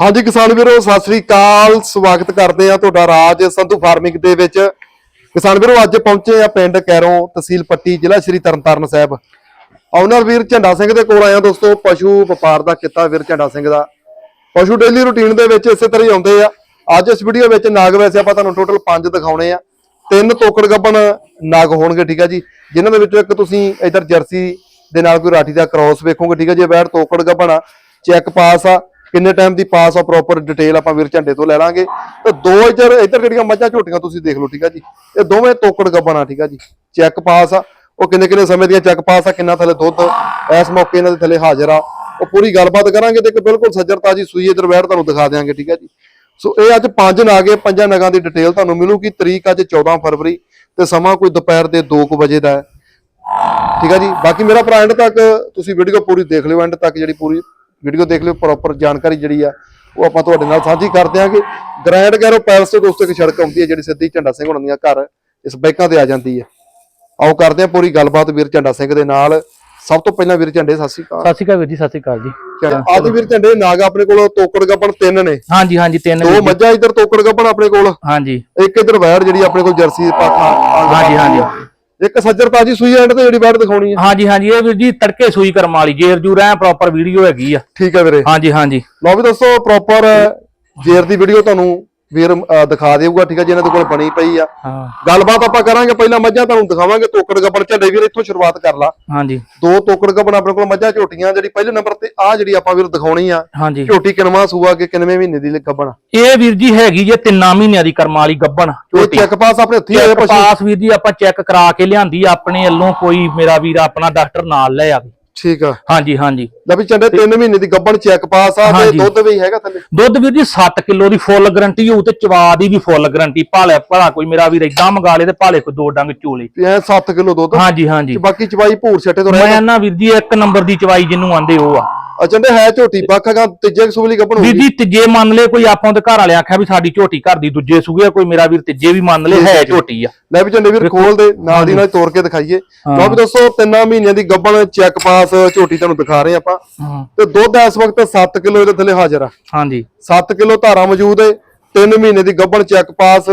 ਹਾਂਜੀ ਕਿਸਾਨ ਵੀਰੋ, ਸਤਿ ਸ੍ਰੀ ਅਕਾਲ। ਸਵਾਗਤ ਕਰਦੇ ਆ ਤੁਹਾਡਾ ਰਾਜ ਸੰਧੂ ਫਾਰਮਿੰਗ ਦੇ ਵਿੱਚ। ਕਿਸਾਨ ਵੀਰੋ, ਅੱਜ ਪਹੁੰਚੇ ਆ ਪਿੰਡ ਕੈਰੋਂ ਤਹਿਸੀਲ ਪੱਟੀ, ਜ਼ਿਲ੍ਹਾ ਸ਼੍ਰੀ ਤਰਨਤਾਰਨ ਸਾਹਿਬ। ਆਨਰ ਵੀਰ ਝੰਡਾ ਸਿੰਘ ਦੇ ਕੋਲ ਆਇਆ ਦੋਸਤੋ, ਪਸ਼ੂ ਵਪਾਰ ਦਾ ਕਿੱਤਾ ਵੀਰ ਝੰਡਾ ਸਿੰਘ ਦਾ। ਪਸ਼ੂ ਡੇਲੀ ਰੁਟੀਨ ਦੇ ਵਿੱਚ ਇਸੇ ਤਰ੍ਹਾਂ ਹੀ ਆਉਂਦੇ ਆ। ਅੱਜ ਇਸ ਵੀਡੀਓ ਵਿੱਚ ਨਾਗ ਵੈਸੇ ਆਪਾਂ ਤੁਹਾਨੂੰ ਟੋਟਲ 5 ਦਿਖਾਉਣੇ ਆ। ਤਿੰਨ ਤੋਕੜ ਗੱਬਣ ਨਾਗ ਹੋਣਗੇ, ਠੀਕ ਆ ਜੀ। ਜਿਨ੍ਹਾਂ ਦੇ ਵਿੱਚੋਂ ਇੱਕ ਤੁਸੀਂ ਇਧਰ ਜਰਸੀ ਦੇ ਨਾਲ ਕੋਈ ਰਾਠੀ ਦਾ ਕ੍ਰਾਸ ਵੇਖੋਗੇ, ਠੀਕ ਆ ਜੀ। ਬੈਠ ਤੋਕੜ ਗੱਬਣ ਆ। ਚੈੱਕ ਪਾਸ ਆ। ਕਿੰਨੇ ਟਾਈਮ ਦੀ ਪਾਸ ਆ ਪ੍ਰੋਪਰ ਡਿਟੇਲ ਆਪਾਂ ਵੀਰ ਝੰਡੇ ਤੋਂ ਲੈ ਲਾਂਗੇ। ਤੇ ਦੋ ਇਧਰ ਇਧਰ ਜਿਹੜੀਆਂ ਮੱਝਾਂ ਝੋਟੀਆਂ ਤੁਸੀਂ ਦੇਖ ਲਓ, ਠੀਕ ਆ ਜੀ। ਇਹ ਦੋਵੇਂ ਤੋਕੜ ਗੱਬਣ, ਠੀਕ ਆ ਜੀ। ਚੈੱਕ ਪਾਸ ਆ। ਉਹ ਕਿੰਨੇ ਕਿੰਨੇ ਸਮੇਂ ਦੀਆਂ ਚੈੱਕ ਪਾਸ ਆ, ਕਿੰਨਾ ਥੱਲੇ ਦੁੱਧ ਇਸ ਮੌਕੇ ਇਹਨਾਂ ਦੇ ਥੱਲੇ ਹਾਜ਼ਰ ਆ। ਉਹ ਪੂਰੀ ਗੱਲਬਾਤ ਕਰਾਂਗੇ ਤੇ ਇੱਕ ਬਿਲਕੁਲ ਸੱਜਰਤਾ ਜੀ ਸੂਈ ਇਧਰ ਬੈਠ ਤੁਹਾਨੂੰ ਦਿਖਾ ਦਿਆਂਗੇ, ਠੀਕ ਆ ਜੀ। ਸੋ ਇਹ ਅੱਜ ਪੰਜ ਨਾਗੇ ਪੰਜਾਂ ਨਗਾਂ ਦੀ ਡਿਟੇਲ ਤੁਹਾਨੂੰ ਮਿਲੂਗੀ। ਤਰੀਕ ਅੱਜ 14 ਫਰਵਰੀ ਤੇ ਸਮਾਂ ਕੋਈ ਦੁਪਹਿਰ ਦੇ 2 ਵਜੇ ਦਾ ਹੈ। ਠੀਕ ਆ ਜੀ। ਬਾਕੀ ਮੇਰਾ ਭਰਾ ਐਂਡ ਤੱਕ ਤੁਸੀਂ ਵੀਡੀਓ ਪੂਰੀ ਦੇਖ ਲਿਓ ਐਂਡ ਤੱਕ ਜਿਹੜੀ ਪੂਰੀ ਵੀਡੀਓ ਦੇਖ ਲਿਓ ਪ੍ਰੋਪਰ ਜਾਣਕਾਰੀ ਜਿਹੜੀ ਆ ਉਹ ਆਪਾਂ ਤੁਹਾਡੇ ਨਾਲ ਸਾਂਝੀ ਕਰ ਦਿਆਂਗੇ ਗ੍ਰੈਂਡ ਗੈਰੋ ਪੈਲਸ ਤੋਂ ਦੋਸਤੋ ਇੱਕ ਸੜਕ ਆਉਂਦੀ ਹੈ ਜਿਹੜੀ ਸਿੱਧੀ ਝੰਡਾ ਸਿੰਘ ਹੁਣਾਂ ਦੀਆਂ ਘਰ ਇਸ ਬਾਈਕਾਂ ਤੇ ਆ ਜਾਂਦੀ ਹੈ। ਆਓ ਕਰਦੇ ਹਾਂ ਪੂਰੀ ਗੱਲਬਾਤ ਵੀਰ ਝੰਡਾ ਸਿੰਘ ਦੇ ਨਾਲ। ਸਭ ਤੋਂ ਪਹਿਲਾਂ ਵੀਰ ਝੰਡੇ ਸਤਿ ਸ਼੍ਰੀ ਅਕਾਲ। ਸਤਿ ਸ਼੍ਰੀ ਅਕਾਲ ਵੀਰ ਜੀ ਸਤਿ ਸ਼੍ਰੀ ਅਕਾਲ ਜੀ। ਅੱਜ ਵੀਰ ਝੰਡੇ ਨਾਗ ਆਪਣੇ ਕੋਲ ਤੋਕੜ ਗੱਪਣ ਤਿੰਨ ਨੇ। ਹਾਂਜੀ ਹਾਂਜੀ ਤਿੰਨ ਦੋ ਜੀ। ਮੱਝਾਂ ਇੱਧਰ ਤੋਕੜ ਗੱਪਣ ਆਪਣੇ ਕੋਲ। ਹਾਂਜੀ। ਇੱਕ ਇੱਧਰ ਵੈੜ ਜਿਹੜੀ ਆਪਣੇ ਕੋਲ ਜਰਸੀ ਪਾਠਾ ਹਾਂਜੀ ਹਾਂਜੀ। ਇੱਕ ਸੱਜਰ ਤਾਜੀ ਸੂਈ ਐਂਡ ਤੇ ਜਿਹੜੀ ਵੈੜ ਦਿਖਾਉਣੀ ਹੈ ਹਾਂਜੀ ਹਾਂਜੀ ਇਹ ਵੀਰ ਜੀ ਤੜਕੇ ਸੂਈ ਕਰਮ ਵਾਲੀ ਜੇਰ ਜੂਰ ਐ ਪ੍ਰੋਪਰ ਵੀਡੀਓ ਹੈਗੀ ਆ। ਠੀਕ ਹੈ ਵੀਰੇ। ਹਾਂਜੀ ਹਾਂਜੀ। ਲਓ ਵੀ ਦੋਸਤੋ ਪ੍ਰੋਪਰ ਜੇਰ ਦੀ ਵੀਡੀਓ ਤੁਹਾਨੂੰ ਵੀਰ ਦਿਖਾ ਦੇਊਗਾ ਠੀਕ ਹੈ ਜੀ ਇਹਨਾਂ ਦੇ ਕੋਲ ਬਣੀ ਪਈ ਆ। ਹਾਂ। ਗੱਲਬਾਤ ਆਪਾਂ ਕਰਾਂਗੇ ਪਹਿਲਾਂ ਮੱਝਾਂ ਤੁਹਾਨੂੰ ਦਿਖਾਵਾਂਗੇ ਤੋਕੜ ਗੱਬਣ ਝੰਡੇ ਵੀਰ ਇੱਥੋਂ ਸ਼ੁਰੂਆਤ ਕਰ ਲਾ। ਹਾਂਜੀ। ਦੋ ਤੋਕੜ ਗੱਬਣ ਆਪਣੇ ਕੋਲ ਮੱਝਾਂ ਝੋਟੀਆਂ ਜਿਹੜੀ ਪਹਿਲੇ ਨੰਬਰ ਤੇ ਆ ਜਿਹੜੀ ਆਪਾਂ ਵੀਰ ਦਿਖਾਉਣੀ ਆ ਹਾਂਜੀ। ਝੋਟੀ ਕਿਨਵਾ ਸੂਆ ਕੇ ਕਿਨਵੇਂ ਮਹੀਨੇ ਦੀ ਗੱਬਣ ਇਹ ਵੀਰ ਜੀ ਹੈਗੀ ਜੇ ਤਿੰਨਾਂ ਮਹੀਨਿਆਂ ਦੀ ਕਰਮ ਵਾਲੀ ਗੱਬਣ ਇਹ ਚੈੱਕ ਪਾਸ ਆਪਣੇ ਹੱਥੀ ਆਏ ਪਸ਼ੂ। ਪਾਸ ਵੀਰ ਜੀ ਆਪਾਂ ਚੈੱਕ ਕਰਾ ਕੇ ਲਿਆਂਦੀ ਆ, ਆਪਣੇ ਵੱਲੋਂ ਕੋਈ ਮੇਰਾ ਵੀਰ ਆਪਣਾ ਡਾਕਟਰ ਨਾਲ ਲੈ ਆਵੇ। ਠੀਕ ਆ। ਹਾਂਜੀ ਹਾਂਜੀ। ਲੈ ਵੀ ਝੰਡੇ 3 ਮਹੀਨੇ ਦੀ ਗੱਬਣ ਚੈੱਕ ਪਾਸ ਆ ਤੇ ਹਾਂਜੀ। ਦੁੱਧ ਵੀ ਹੈਗਾ ਥੱਲੇ। ਦੁੱਧ ਵੀਰ ਜੀ 7 ਕਿਲੋ ਦੀ ਫੁੱਲ ਗਾਰੰਟੀ ਹੋਊ ਤੇ ਚਵਾ ਦੀ ਵੀ ਫੁੱਲ ਗਾਰੰਟੀ ਭਾਲੇ ਭਲਾ ਕੋਈ ਮੇਰਾ ਵੀਰ ਏਦਾਂ ਮੰਗਾ ਲੇ ਤੇ ਭਾਲੇ ਕੋਈ ਦੋ ਡੰਗ ਚੋਲੇ। ਤੇ ਐ 7 ਕਿਲੋ ਦੁੱਧ। ਹਾਂਜੀ ਹਾਂਜੀ। ਬਾਕੀ ਚਵਾਈ ਭੂਰ ਛੱਟੇ ਤੋਂ ਰਹਿ ਮੈਂ ਨਾ ਵੀਰ ਜੀ ਇੱਕ ਨੰਬਰ ਦੀ ਚਵਾਈ ਜਿਹਨੂੰ ਆਂਦੇ ਉਹ ਆ। ਅਚੰਡੇ ਹੈ ਝੋਟੀ ਪੱਖਾਂ ਤੀਜੇ ਸੂਬਲੀ ਗੱਬਣ ਵੀਰ ਹੋਊਗੀ। ਜੀ ਤੀਜੇ ਮੰਨ ਲੈ ਕੋਈ ਆਪਾਂ ਉਹਦੇ ਘਰ ਵਾਲੇ ਆਖਿਆ ਵੀ ਸਾਡੀ ਝੋਟੀ ਘਰ ਦੀ ਦੂਜੇ ਸੂਗੇ ਆ, ਕੋਈ ਮੇਰਾ ਵੀਰ ਤੀਜੇ ਵੀ ਮੰਨ ਲੈ ਹੈ ਝੋਟੀ ਆ। ਲੈ ਵੀ ਝੰਡੇ ਵੀਰ ਖੋਲ ਦੇ ਨਾਲ ਦੀ ਨਾਲ ਤੋੜ ਕੇ ਦਿਖਾਈਏ। ਵੀ ਦੋਸਤੋ ਤਿੰਨਾਂ ਮਹੀਨਿਆਂ ਦੀ ਗੱਬਣ ਚੈੱਕ ਪਾਸ ਝੋਟੀ ਤੁਹਾਨੂੰ ਦਿਖਾ ਰਹੇ ਆਪਾਂ। ਤੇ ਦੁੱਧ ਇਸ ਵਕਤ 7 ਕਿਲੋ ਇਹਦੇ ਥੱਲੇ ਹਾਜ਼ਰ ਆ। ਹਾਂਜੀ। 7 ਕਿਲੋ ਧਾਰਾ ਮੌਜੂਦ ਹੈ 3 ਮਹੀਨੇ ਦੀ ਗੱਬਣ ਚੈੱਕ ਪਾਸ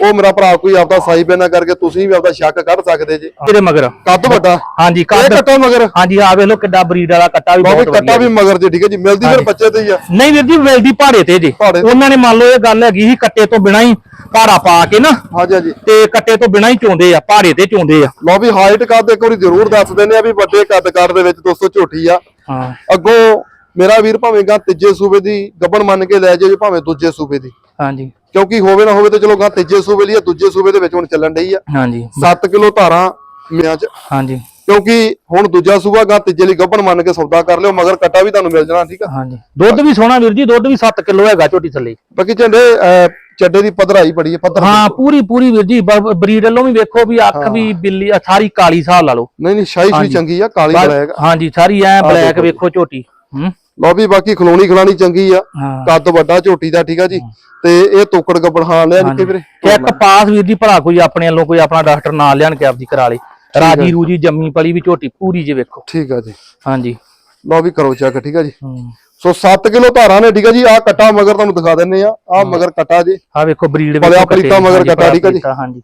ਉਹ ਮੇਰਾ ਭਰਾ ਕੋਈ ਆਪਦਾ ਸਾਈ ਬੈਨਾ ਕਰਕੇ ਤੁਸੀਂ ਵੀ ਆਪਦਾ ਸ਼ੱਕ ਕੱਢ ਸਕਦੇ ਜੇ। ਤੇਰੇ ਮਗਰ? ਕੱਦ ਵੱਡਾ। ਹਾਂਜੀ ਇਹ ਕੱਦ ਕੱਟਾ ਮਗਰ। ਹਾਂਜੀ ਆ ਵੇਖ ਲੋ ਕਿੱਡਾ ਬਰੀਡ ਵਾਲਾ ਕੱਟਾ ਵੀ ਲਓ ਬਹੁਤ ਕੱਟਾ ਵੀ ਮਗਰ ਜੇ ਠੀਕ ਹੈ ਜੀ? ਮਿਲਦੀ ਫਿਰ ਬੱਚੇ ਤੇ ਹੀ ਆ। ਨਹੀਂ ਵੀਰ ਜੀ ਮਿਲਦੀ ਭਾੜੇ ਤੇ ਜੇ। ਉਹਨਾਂ ਨੇ ਮੰਨ ਲਓ ਇਹ ਗੱਲ ਹੈਗੀ ਸੀ ਕੱਟੇ ਤੋਂ ਬਿਨਾ ਹੀ ਭਾੜਾ ਪਾ ਕੇ ਨਾ। ਹਾਂਜੀ ਹਾਂਜੀ। ਤੇ ਕੱਟੇ ਤੋਂ ਬਿਨਾ ਹੀ ਚੋਂਦੇ ਆ ਭਾੜੇ ਤੇ ਚੋਂਦੇ ਆ। ਲਓ ਵੀ ਹਾਈਟ ਕੱਦ ਇੱਕ ਵਾਰੀ ਜ਼ਰੂਰ ਦੱਸ ਦਿੰਦੇ ਆ ਵੀ ਵੱਡੇ ਕੱਦ ਕੱਦ ਦੇ ਵਿੱਚ ਦੋਸਤੋ ਝੋਟੀ ਆ। ਹਾਂ। ਅੱਗੋਂ ਮੇਰਾ ਵੀਰ ਭਾਵੇਂ ਗਾ ਤੀਜੇ ਸੂਬੇ ਦੀ ਗੱਬਣ ਮੰਨ ਕੇ ਲੈ ਜਾਏ ਭਾਵੇਂ ਦੂਜੇ ਸੂਬੇ ਦੀ। ਹਾਂਜੀ। ਕਿਉਂਕਿ ਹੋਵੇ ਨਾ ਹੋਵੇ ਤੇ ਚਲੋ ਗਾ ਤੀਜੇ ਸੂਬੇ ਲਈ ਆ ਦੂਜੇ ਸੂਬੇ ਦੇ ਵਿੱਚ ਹੁਣ ਚੱਲਣ ਡਈ ਆ। ਹਾਂਜੀ। 7 ਕਿਲੋ ਧਾਰਾਂ ਮਿਆਂ ਚ। ਹਾਂਜੀ। ਕਿਉਂਕਿ ਹੁਣ ਦੂਜਾ ਸੂਬਾ ਗਾ ਤੀਜੇ ਲਈ ਗੱਬਣ ਮੰਨ ਕੇ ਸੌਦਾ ਕਰ ਲਿਓ ਮਗਰ ਕੱਟਾ ਵੀ ਤੁਹਾਨੂੰ ਮਿਲ ਜਾਣਾ ਠੀਕ ਆ? ਹਾਂਜੀ। ਦੁੱਧ ਵੀ ਸੋਹਣਾ ਵੀਰ ਜੀ ਦੁੱਧ ਵੀ 7 ਕਿਲੋ ਹੈਗਾ ਝੋਟੀ ਥੱਲੇ। ਬਾਕੀ ਝੰਡੇ ਚੱਡੇ ਦੀ ਪਧਰਾਈ ਬੜੀ ਹੈ ਪੱਧਰ ਹਾਂ ਪੂਰੀ ਪੂਰੀ ਵੀਰ ਜੀ ਬਰੀਡ ਵੱਲੋਂ ਵੀ ਵੇਖੋ ਵੀ ਅੱਖ ਵੀ ਬਿੱਲੀ ਸਾਰੀ ਕਾਲੀ ਸਾਹ ਲਾ ਲਓ। ਨਹੀਂ ਨਹੀਂ ਸ਼ਾਹੀ ਸ਼ੂਈ ਚੰਗੀ ਆ ਕਾਲੀ ਬਲੈਕ ਹਾਂਜੀ ਸਾਰੀ ਐ ਬਲੈਕ ਵੇਖੋ ਝੋਟੀ। ਹੂੰ। ਲਓ ਵੀ ਬਾਕੀ ਖਲੋਣੀ ਖਲਾਣੀ ਚੰਗੀ ਆ। ਹਾਂ। ਕੱਦ ਵੱਡਾ ਝੋਟੀ ਦਾ ਠੀਕ ਆ ਜੀ। ਤੇ ਇਹ ਤੋਕੜ ਗੱਬਣ ਹਾਂ ਲਿਆ ਨਿੱਕੇ ਵੀਰੇ। ਚੈੱਕ ਪਾਸ ਵੀਰ ਜੀ ਭਲਾ ਕੋਈ ਆਪਣੇ ਵੱਲੋਂ ਕੋਈ ਆਪਣਾ ਡਾਕਟਰ ਨਾਲ ਲਿਆਣ ਕੇ ਆਪਦੀ ਕਰਾ ਲੇ। ਰਾਜੀ ਰੂਜੀ ਜੰਮੀ ਪਲੀ ਵੀ ਝੋਟੀ ਪੂਰੀ ਜੇ ਵੇਖੋ। ਠੀਕ ਆ ਜੀ। ਹਾਂਜੀ। ਲਓ ਵੀ ਕਰੋ ਚੈੱਕ ਠੀਕ ਆ ਜੀ। ਸੋ 7 ਕਿਲੋ ਧਾਰਾਂ ਨੇ ਠੀਕ ਆ ਜੀ। ਆ ਕੱਟਾ ਮਗਰ ਤੁਹਾਨੂੰ ਦਿਖਾ ਦਿੰਨੇ ਆ। ਆ ਮਗਰ ਕੱਟਾ ਜੀ। ਆ ਵੇਖੋ ਬਰੀਡ ਪਲਿਆ ਪਲੀਤਾ ਮਗਰ ਕੱਟਾ ਠੀਕ ਆ ਜੀ। ਹਾਂਜੀ।